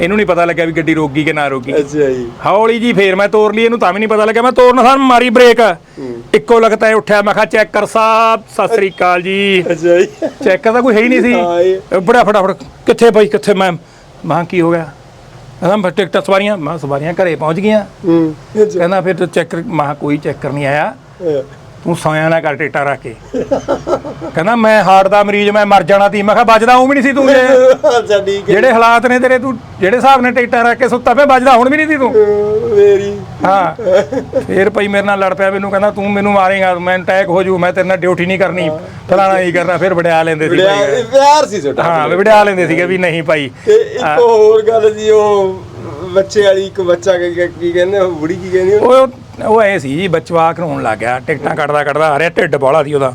ਇਹਨੂੰ ਨਹੀਂ ਪਤਾ ਲੱਗਿਆ ਵੀ ਗੱਡੀ ਰੋਕ ਗਈ ਕਿ ਨਾ ਰੋਕ ਅੱਛਾ ਜੀ। ਹੌਲੀ ਜੀ ਫੇਰ ਮੈਂ ਤੋਰ ਲਈ ਇਹਨੂੰ ਤਾਂ ਵੀ ਨਹੀਂ ਪਤਾ ਲੱਗਿਆ। ਮੈਂ ਤੋਰਨ ਸਾਰ ਮਾਰੀ ਬ੍ਰੇਕ। ਇੱਕੋ ਲਗਤਾ ਉੱਠਿਆ ਮੈਂ ਕਿਹਾ ਚੈੱਕ ਕਰ ਸਾਹਿਬ ਸਤਿ ਸ੍ਰੀ ਅਕਾਲ ਜੀ। ਅੱਛਾ ਜੀ। ਚੈੱਕ ਤਾਂ ਕੋਈ ਹੈ ਹੀ ਨਹੀਂ ਸੀ। ਬੜਾ ਫਟਾਫਟ ਕਿੱਥੇ ਭਾਈ ਕਿੱਥੇ? ਮੈਂ ਮਾਂ ਕੀ ਹੋ ਗਿਆ? ਕਹਿੰਦਾ ਮੈਂ ਟਿਕਟਾਂ ਸਵਾਰੀਆਂ ਮੈਂ ਸਵਾਰੀਆਂ ਘਰੇ ਪਹੁੰਚ ਗਈਆਂ। ਕਹਿੰਦਾ ਫਿਰ ਤੂੰ ਚੈੱਕ ਮਾਂ ਕੋਈ ਚੈੱਕਰ ਨਹੀਂ ਆਇਆ। ਤੂੰ ਸੌਂਿਆ ਨਾ ਕਰ ਟਿਕਟਾਂ ਰੱਖ ਕੇ। ਕਹਿੰਦਾ ਮੈਂ ਹਾਰਟ ਦਾ ਮਰੀਜ਼ ਮੈਂ ਮਰ ਜਾਣਾ ਤੀ ਮੈਂ ਕਿਹਾ ਬਚਦਾ ਉਹ ਵੀ ਨਹੀਂ ਸੀ ਤੂੰ ਜੇ। ਅੱਛਾ ਠੀਕ ਹੈ ਜਿਹੜੇ ਹਾਲਾਤ ਨੇ ਤੇਰੇ ਤੂੰ ਜਿਹੜੇ ਹਿਸਾਬ ਨਾਲ ਟਿਕਟਾਂ ਰੱਖ ਕੇ ਸੁੱਤਾ ਪਿਆ ਬਚਦਾ ਹੁਣ ਵੀ ਨਹੀਂ ਸੀ ਤੂੰ। ਮੇਰੀ। ਹਾਂ। ਫੇਰ ਭਾਈ ਮੇਰੇ ਨਾਲ ਲੜ ਪਿਆ ਮੈਨੂੰ ਕਹਿੰਦਾ ਤੂੰ ਮੈਨੂੰ ਮਾਰੇਗਾ ਮੈਂ ਅਟੈਕ ਹੋ ਜੂ ਮੈਂ ਤੇਰੇ ਨਾਲ ਡਿਊਟੀ ਨਹੀਂ ਕਰਨੀ। ਫਲਾਣਾ ਨਹੀਂ ਕਰਨਾ ਫਿਰ ਵੜਿਆ ਲੈਂਦੇ ਸੀ ਭਾਈ। ਪਿਆਰ ਸੀ ਛੋਟਾ ਹਾਂ ਵੜਿਆ ਲੈਂਦੇ ਸੀਗੇ ਵੀ ਨਹੀਂ ਭਾਈ। ਤੇ ਇੱਕ ਹੋਰ ਗੱਲ ਸੀ ਉਹ ਬੱਚੇ ਵਾਲੀ ਇੱਕ ਬੱਚਾ ਕੀ ਕੀ- ਕਹਿੰਦੇ ਉਹ ਬੁੜੀ ਕੀ ਕਹਿੰਦੀ? ਉਹ ਉਹ ਐ ਸੀ ਜੀ ਬੱਚਵਾ ਰੋਣ ਲੱਗ ਗਿਆ ਟਿਕਟਾਂ ਕੱਟਦਾ ਕੱਟਦਾ ਆ ਰਿਹਾ ਢਿੱਡ ਬੋਲਾ ਸੀ ਉਹਦਾ।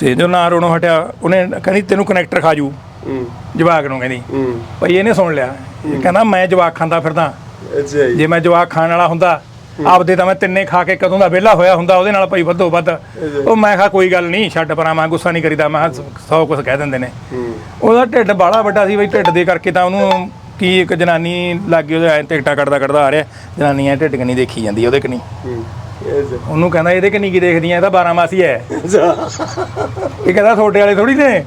ਤੇ ਜੋ ਨਾ ਰੋਣੋਂ ਹਟਿਆ ਉਹਨੇ ਕਹਿੰਦੀ ਤੈਨੂੰ ਕਨੈਕਟਰ ਖਾਜੂ ਹੂੰ। ਜਵਾਕ ਨੂੰ ਕਹਿੰਦੀ। ਹੂੰ। ਭਾਈ ਇਹਨੇ ਸੁਣ ਲਿਆ। ਇਹ ਕਹਿੰਦਾ ਮੈਂ ਜਵਾਕ ਖਾਂਦਾ ਫਿਰਦਾ। ਅੱਛਾ ਜੀ। ਜੇ ਮੈਂ ਜਵਾਕ ਖਾਣ ਵਾਲਾ ਹੁੰਦਾ ਆਪਦੇ ਤਾਂ ਮੈਂ ਤਿੰਨੇ ਖਾ ਕੇ ਕਦੋਂ ਦਾ ਵਿਹਲਾ ਹੋਇਆ ਹੁੰਦਾ ਉਹਦੇ ਨਾਲ ਭਾਈ ਵੱਧੋ ਵੱਧ। ਉਹ ਮੈਂ ਕਿਹਾ ਕੋਈ ਗੱਲ ਨਹੀਂ ਛੱਡ ਪਰਾਂ ਮੈਂ ਗੁੱਸਾ ਨਹੀਂ ਕਰੀਦਾ। ਮੈਂ ਕਿਹਾ ਸੌ ਕੁਝ ਕਹਿ ਦਿੰਦੇ ਨੇ। ਹੂੰ। ਉਹਦਾ ਢਿੱਡ ਬਾਹਲਾ ਵੱਡਾ ਸੀ ਬਈ ਢਿੱਡ ਦੇ ਕਰਕੇ ਤਾਂ ਉਹਨੂੰ ਕੀ ਇੱਕ ਜਨਾਨੀ ਲੱਗੀ ਉਹਦੇ ਐ ਟਿਕਟਾਂ ਕੱਟਦਾ ਕੱਟਦਾ ਆ ਰਿਹਾ ਜਨਾਨੀ ਐ ਢਿੱਡ ਕਨੀ ਦੇਖੀ ਜਾਂਦੀ ਉਹਦੇ ਕਨੀ। ਹੂੰ ਉਹਨੂੰ ਕਹਿੰਦਾ ਇਹਦੇ ਕਨੀ ਕੀ ਦੇਖਦੀਆਂ ਇਹ ਤਾਂ 12 ਮਾਸੀ ਐ। ਇਹ ਕਹਿੰਦਾ ਤੁਹਾਡੇ ਵਾਲੇ ਥੋੜੀ ਨੇ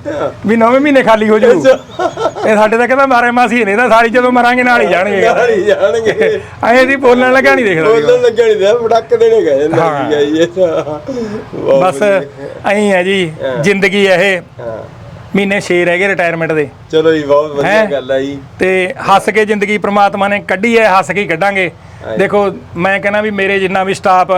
ਵੀ ਨਵੇਂ ਮਹੀਨੇ ਖਾਲੀ ਹੋ ਜੂ ਇਹ ਸਾਡੇ ਤਾਂ ਕਹਿੰਦਾ 12 ਮਾਸੀ ਨੇ ਤਾਂ ਸਾਰੀ ਜਦੋਂ ਮਰਾਂਗੇ ਨਾਲ ਹੀ ਜਾਣਗੇ। ਜਾਣਗੇ। ਐਂ ਦੀ ਬੋਲਣ ਲੱਗਾ ਨਹੀਂ ਦੇਖਦਾ। ਬੋਲਣ ਲੱਗਿਆ ਨਹੀਂ ਦਾ ਫੜਕ ਦੇਣੇ ਗਏ ਨਾ ਹਾਂ। ਜੀ ਇਹ ਤਾਂ ਬਸ। ਐਂ ਹੈ। ਜੀ ਜ਼ਿੰਦਗੀ ਹੈ ਇਹ। ਹਾਂ। ਮਹੀਨੇ 6 ਰਹਿ ਗਏ ਰਿਟਾਇਰਮੈਂਟ ਦੇ। ਚਲੋ ਜੀ ਬਹੁਤ ਵਧੀਆ ਹੈਂ? ਗੱਲ ਆ ਜੀ। ਤੇ ਹੱਸ ਕੇ ਜ਼ਿੰਦਗੀ ਪ੍ਰਮਾਤਮਾ ਨੇ ਕੱਢੀ ਹੈ ਹੱਸ ਕੇ ਹੀ ਕੱਢਾਂਗੇ। ਦੇਖੋ ਮੈਂ ਕਹਿੰਦਾ ਵੀ ਮੇਰੇ ਜਿੰਨਾ ਵੀ ਸਟਾਫ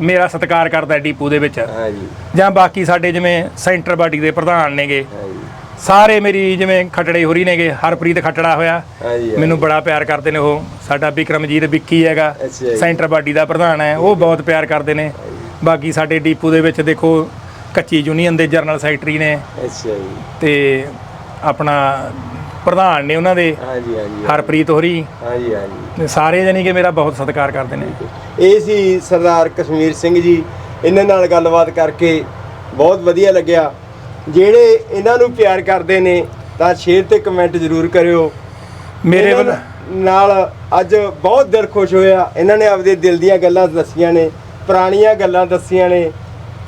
ਮੇਰਾ ਸਤਿਕਾਰ ਕਰਦਾ ਹੈ ਡੀਪੂ ਦੇ ਵਿੱਚ। ਹਾਂ ਜੀ ਜਾਂ ਬਾਕੀ ਸਾਡੇ ਜਿਵੇਂ ਸੈਂਟਰ ਬਾਡੀ ਦੇ ਪ੍ਰਧਾਨ ਨੇਗੇ। ਹਾਂ ਜੀ ਸਾਰੇ ਮੇਰੀ ਜਿਵੇਂ ਖਟੜੇ ਹੋਰੀ ਨੇਗੇ ਹਰਪ੍ਰੀਤ ਖਟੜਾ ਹੋਇਆ। ਹਾਂ ਜੀ ਮੈਨੂੰ ਬੜਾ ਪਿਆਰ ਕਰਦੇ ਨੇ ਉਹ। ਸਾਡਾ ਵਿਕਰਮਜੀਤ ਵਿੱਕੀ ਹੈਗਾ। ਅੱਛਾ ਜੀ। ਸੈਂਟਰ ਬਾਡੀ ਦਾ ਪ੍ਰਧਾਨ ਹੈ ਉਹ ਬਹੁਤ ਪਿਆਰ ਕਰਦੇ ਨੇ। ਬਾਕੀ ਸਾਡੇ ਡੀਪੂ ਦੇ ਵਿੱਚ ਦੇਖੋ ਕੱਚੀ ਯੂਨੀਅਨ ਦੇ ਜਨਰਲ ਸੈਕਟਰੀ ਨੇ ਅੱਛਾ ਜੀ। ਤੇ ਆਪਣਾ ਪ੍ਰਧਾਨ ਨੇ ਉਹਨਾਂ ਦੇ ਹਾਂ ਜੀ ਹਾਂ ਜੀ ਹਰਪ੍ਰੀਤ ਹੋਰੀ। ਹਾਂ ਜੀ ਹਾਂ ਜੀ ਸਾਰੇ ਜਾਨੀ ਕਿ ਮੇਰਾ ਬਹੁਤ ਸਤਿਕਾਰ ਕਰਦੇ ਨੇ। ਇਹ ਸੀ ਸਰਦਾਰ ਕਸ਼ਮੀਰ ਸਿੰਘ ਜੀ। ਇਹਨਾਂ ਨਾਲ ਗੱਲਬਾਤ ਕਰਕੇ ਬਹੁਤ ਵਧੀਆ ਲੱਗਿਆ। ਜਿਹੜੇ ਇਹਨਾਂ ਨੂੰ ਪਿਆਰ ਕਰਦੇ ਨੇ ਤਾਂ ਸ਼ੇਅਰ ਤੇ ਕਮੈਂਟ ਜ਼ਰੂਰ ਕਰਿਓ। ਮੇਰੇ ਵੱਲ ਨਾਲ ਅੱਜ ਬਹੁਤ ਦਿਲ ਖੁਸ਼ ਹੋਇਆ। ਇਹਨਾਂ ਨੇ ਆਪਦੇ ਦਿਲ ਦੀਆਂ ਗੱਲਾਂ ਦੱਸੀਆਂ ਨੇ ਪੁਰਾਣੀਆਂ ਗੱਲਾਂ ਦੱਸੀਆਂ ਨੇ।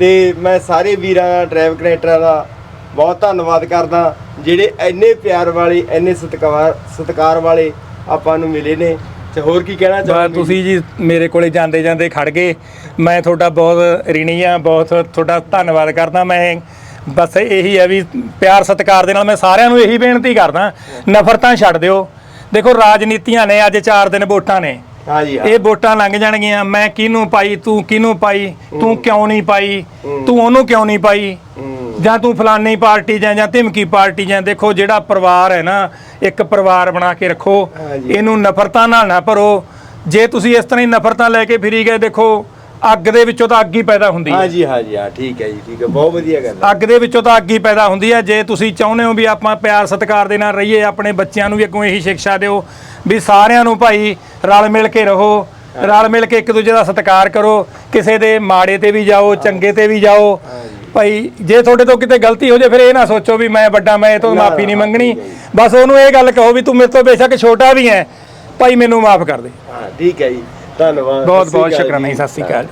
ਤੇ ਮੈਂ ਸਾਰੇ ਵੀਰਾਂ ਦਾ ਡਰਾਈਵ ਕਨੈਕਟਰਾਂ ਦਾ ਬਹੁਤ ਧੰਨਵਾਦ ਕਰਦਾ। ਜਿਹੜੇ ਇੰਨੇ ਪਿਆਰ ਵਾਲੇ, ਇੰਨੇ ਸਤਿਕਾਰ ਸਤਿਕਾਰ ਵਾਲੇ ਆਪਾਂ ਨੂੰ ਮਿਲੇ ਨੇ। ਤੇ ਹੋਰ ਕੀ ਕਹਿਣਾ ਬਸ ਤੁਸੀਂ ਜੀ ਮੇਰੇ ਕੋਲੇ ਜਾਂਦੇ ਜਾਂਦੇ ਖੜ ਗਏ। ਮੈਂ ਤੁਹਾਡਾ ਬਹੁਤ ਰਿਣੀ ਆ, ਬਹੁਤ ਤੁਹਾਡਾ ਧੰਨਵਾਦ ਕਰਦਾ। ਮੈਂ ਬਸ ਇਹੀ ਹੈ ਵੀ ਪਿਆਰ, ਸਤਿਕਾਰ ਦੇ ਨਾਲ ਮੈਂ ਸਾਰਿਆਂ ਨੂੰ ਇਹੀ ਬੇਨਤੀ ਕਰਦਾ। ਨਫ਼ਰਤਾਂ ਛੱਡ ਦਿਓ। ਦੇਖੋ, ਰਾਜਨੀਤੀਆਂ ਨੇ ਅੱਜ 4 ਦਿਨ ਵੋਟਾਂ ਨੇ। ਹਾਂ ਜੀ ਹਾਂ। ਇਹ ਵੋਟਾਂ ਲੰਘ ਜਾਣਗੀਆਂ। ਮੈਂ ਕਿਹਨੂੰ ਪਾਈ ਤੂੰ ਕਿਹਨੂੰ ਪਾਈ? ਤੂੰ ਕਿਉਂ ਨਹੀਂ ਪਾਈ? ਤੂੰ ਉਹਨੂੰ ਕਿਉਂ ਨਹੀਂ ਪਾਈ? ਜਾਂ ਤੂੰ ਫਲਾਨੀ ਪਾਰਟੀ ਜਾਂ ਜਾਂ ਧਮਕੀ ਪਾਰਟੀ ਜਾਂ ਦੇਖੋ ਜਿਹੜਾ ਪਰਿਵਾਰ ਹੈ ਨਾ ਇੱਕ ਪਰਿਵਾਰ ਬਣਾ ਕੇ ਰੱਖੋ। ਹਾਂਜੀ। ਇਹਨੂੰ ਨਫ਼ਰਤਾਂ ਨਾਲ ਨਾ ਭਰੋ। ਜੇ ਤੁਸੀਂ ਇਸ ਤਰ੍ਹਾਂ ਹੀ ਨਫ਼ਰਤਾਂ ਲੈ ਕੇ ਫਿਰੀ ਗਏ ਦੇਖੋ ਅੱਗ ਦੇ ਵਿੱਚੋਂ ਤਾਂ ਅੱਗ ਹੀ ਪੈਦਾ ਹੁੰਦੀ ਹਾਂ। ਹੈ ਜੀ ਹਾਂ ਜੀ ਠੀਕ ਹੈ ਜੀ ਠੀਕ ਹੈ ਬਹੁਤ ਵਧੀਆ ਗੱਲ ਹੈ। ਅੱਗ ਦੇ ਵਿੱਚੋਂ ਤਾਂ ਅੱਗ ਹੀ ਪੈਦਾ ਹੁੰਦੀ ਹੈ। ਜੇ ਤੁਸੀਂ ਚਾਹੁੰਦੇ ਹੋ ਵੀ ਆਪਾਂ ਪਿਆਰ ਸਤਿਕਾਰ ਦੇ ਨਾਲ ਰਹੀਏ ਆਪਣੇ ਬੱਚਿਆਂ ਨੂੰ ਵੀ ਅੱਗੋਂ ਇਹੀ ਸਿੱਖਿਆ ਦਿਓ ਵੀ ਸਾਰਿਆਂ ਨੂੰ ਭਾਈ ਰਲ ਮਿਲ ਕੇ ਰਹੋ ਰਲ ਮਿਲ ਕੇ ਇੱਕ ਦੂਜੇ ਦਾ ਸਤਿਕਾਰ ਕਰੋ ਕਿਸੇ ਦੇ ਮਾੜੇ ਤੇ ਵੀ ਜਾਓ ਚੰਗੇ ਤੇ ਵੀ ਜਾਓ। ਭਾਈ ਜੇ ਤੁਹਾਡੇ ਤੋਂ ਕਿਤੇ ਗਲਤੀ ਹੋ ਜਾਏ ਫਿਰ ਇਹ ਨਾ ਸੋਚੋ ਵੀ ਮੈਂ ਵੱਡਾ ਮੈਂ ਇਹ ਤੋਂ ਮਾਫੀ ਨਹੀਂ ਮੰਗਣੀ। ਜੀ। ਬਸ ਉਹਨੂੰ ਇਹ ਗੱਲ ਕਹੋ ਵੀ ਤੂੰ ਮੇਰੇ ਤੋਂ ਬੇਸ਼ੱਕ ਛੋਟਾ ਵੀ ਹੈ ਭਾਈ ਮੈਨੂੰ ਮਾਫ ਕਰ ਦੇ। ਹਾਂ ਠੀਕ ਹੈ ਜੀ। ਧੰਨਵਾਦ ਬਹੁਤ ਬਹੁਤ ਸ਼ੁਕਰਾਨਾ ਜੀ। ਸਤਿ ਸ਼੍ਰੀ ਅਕਾਲ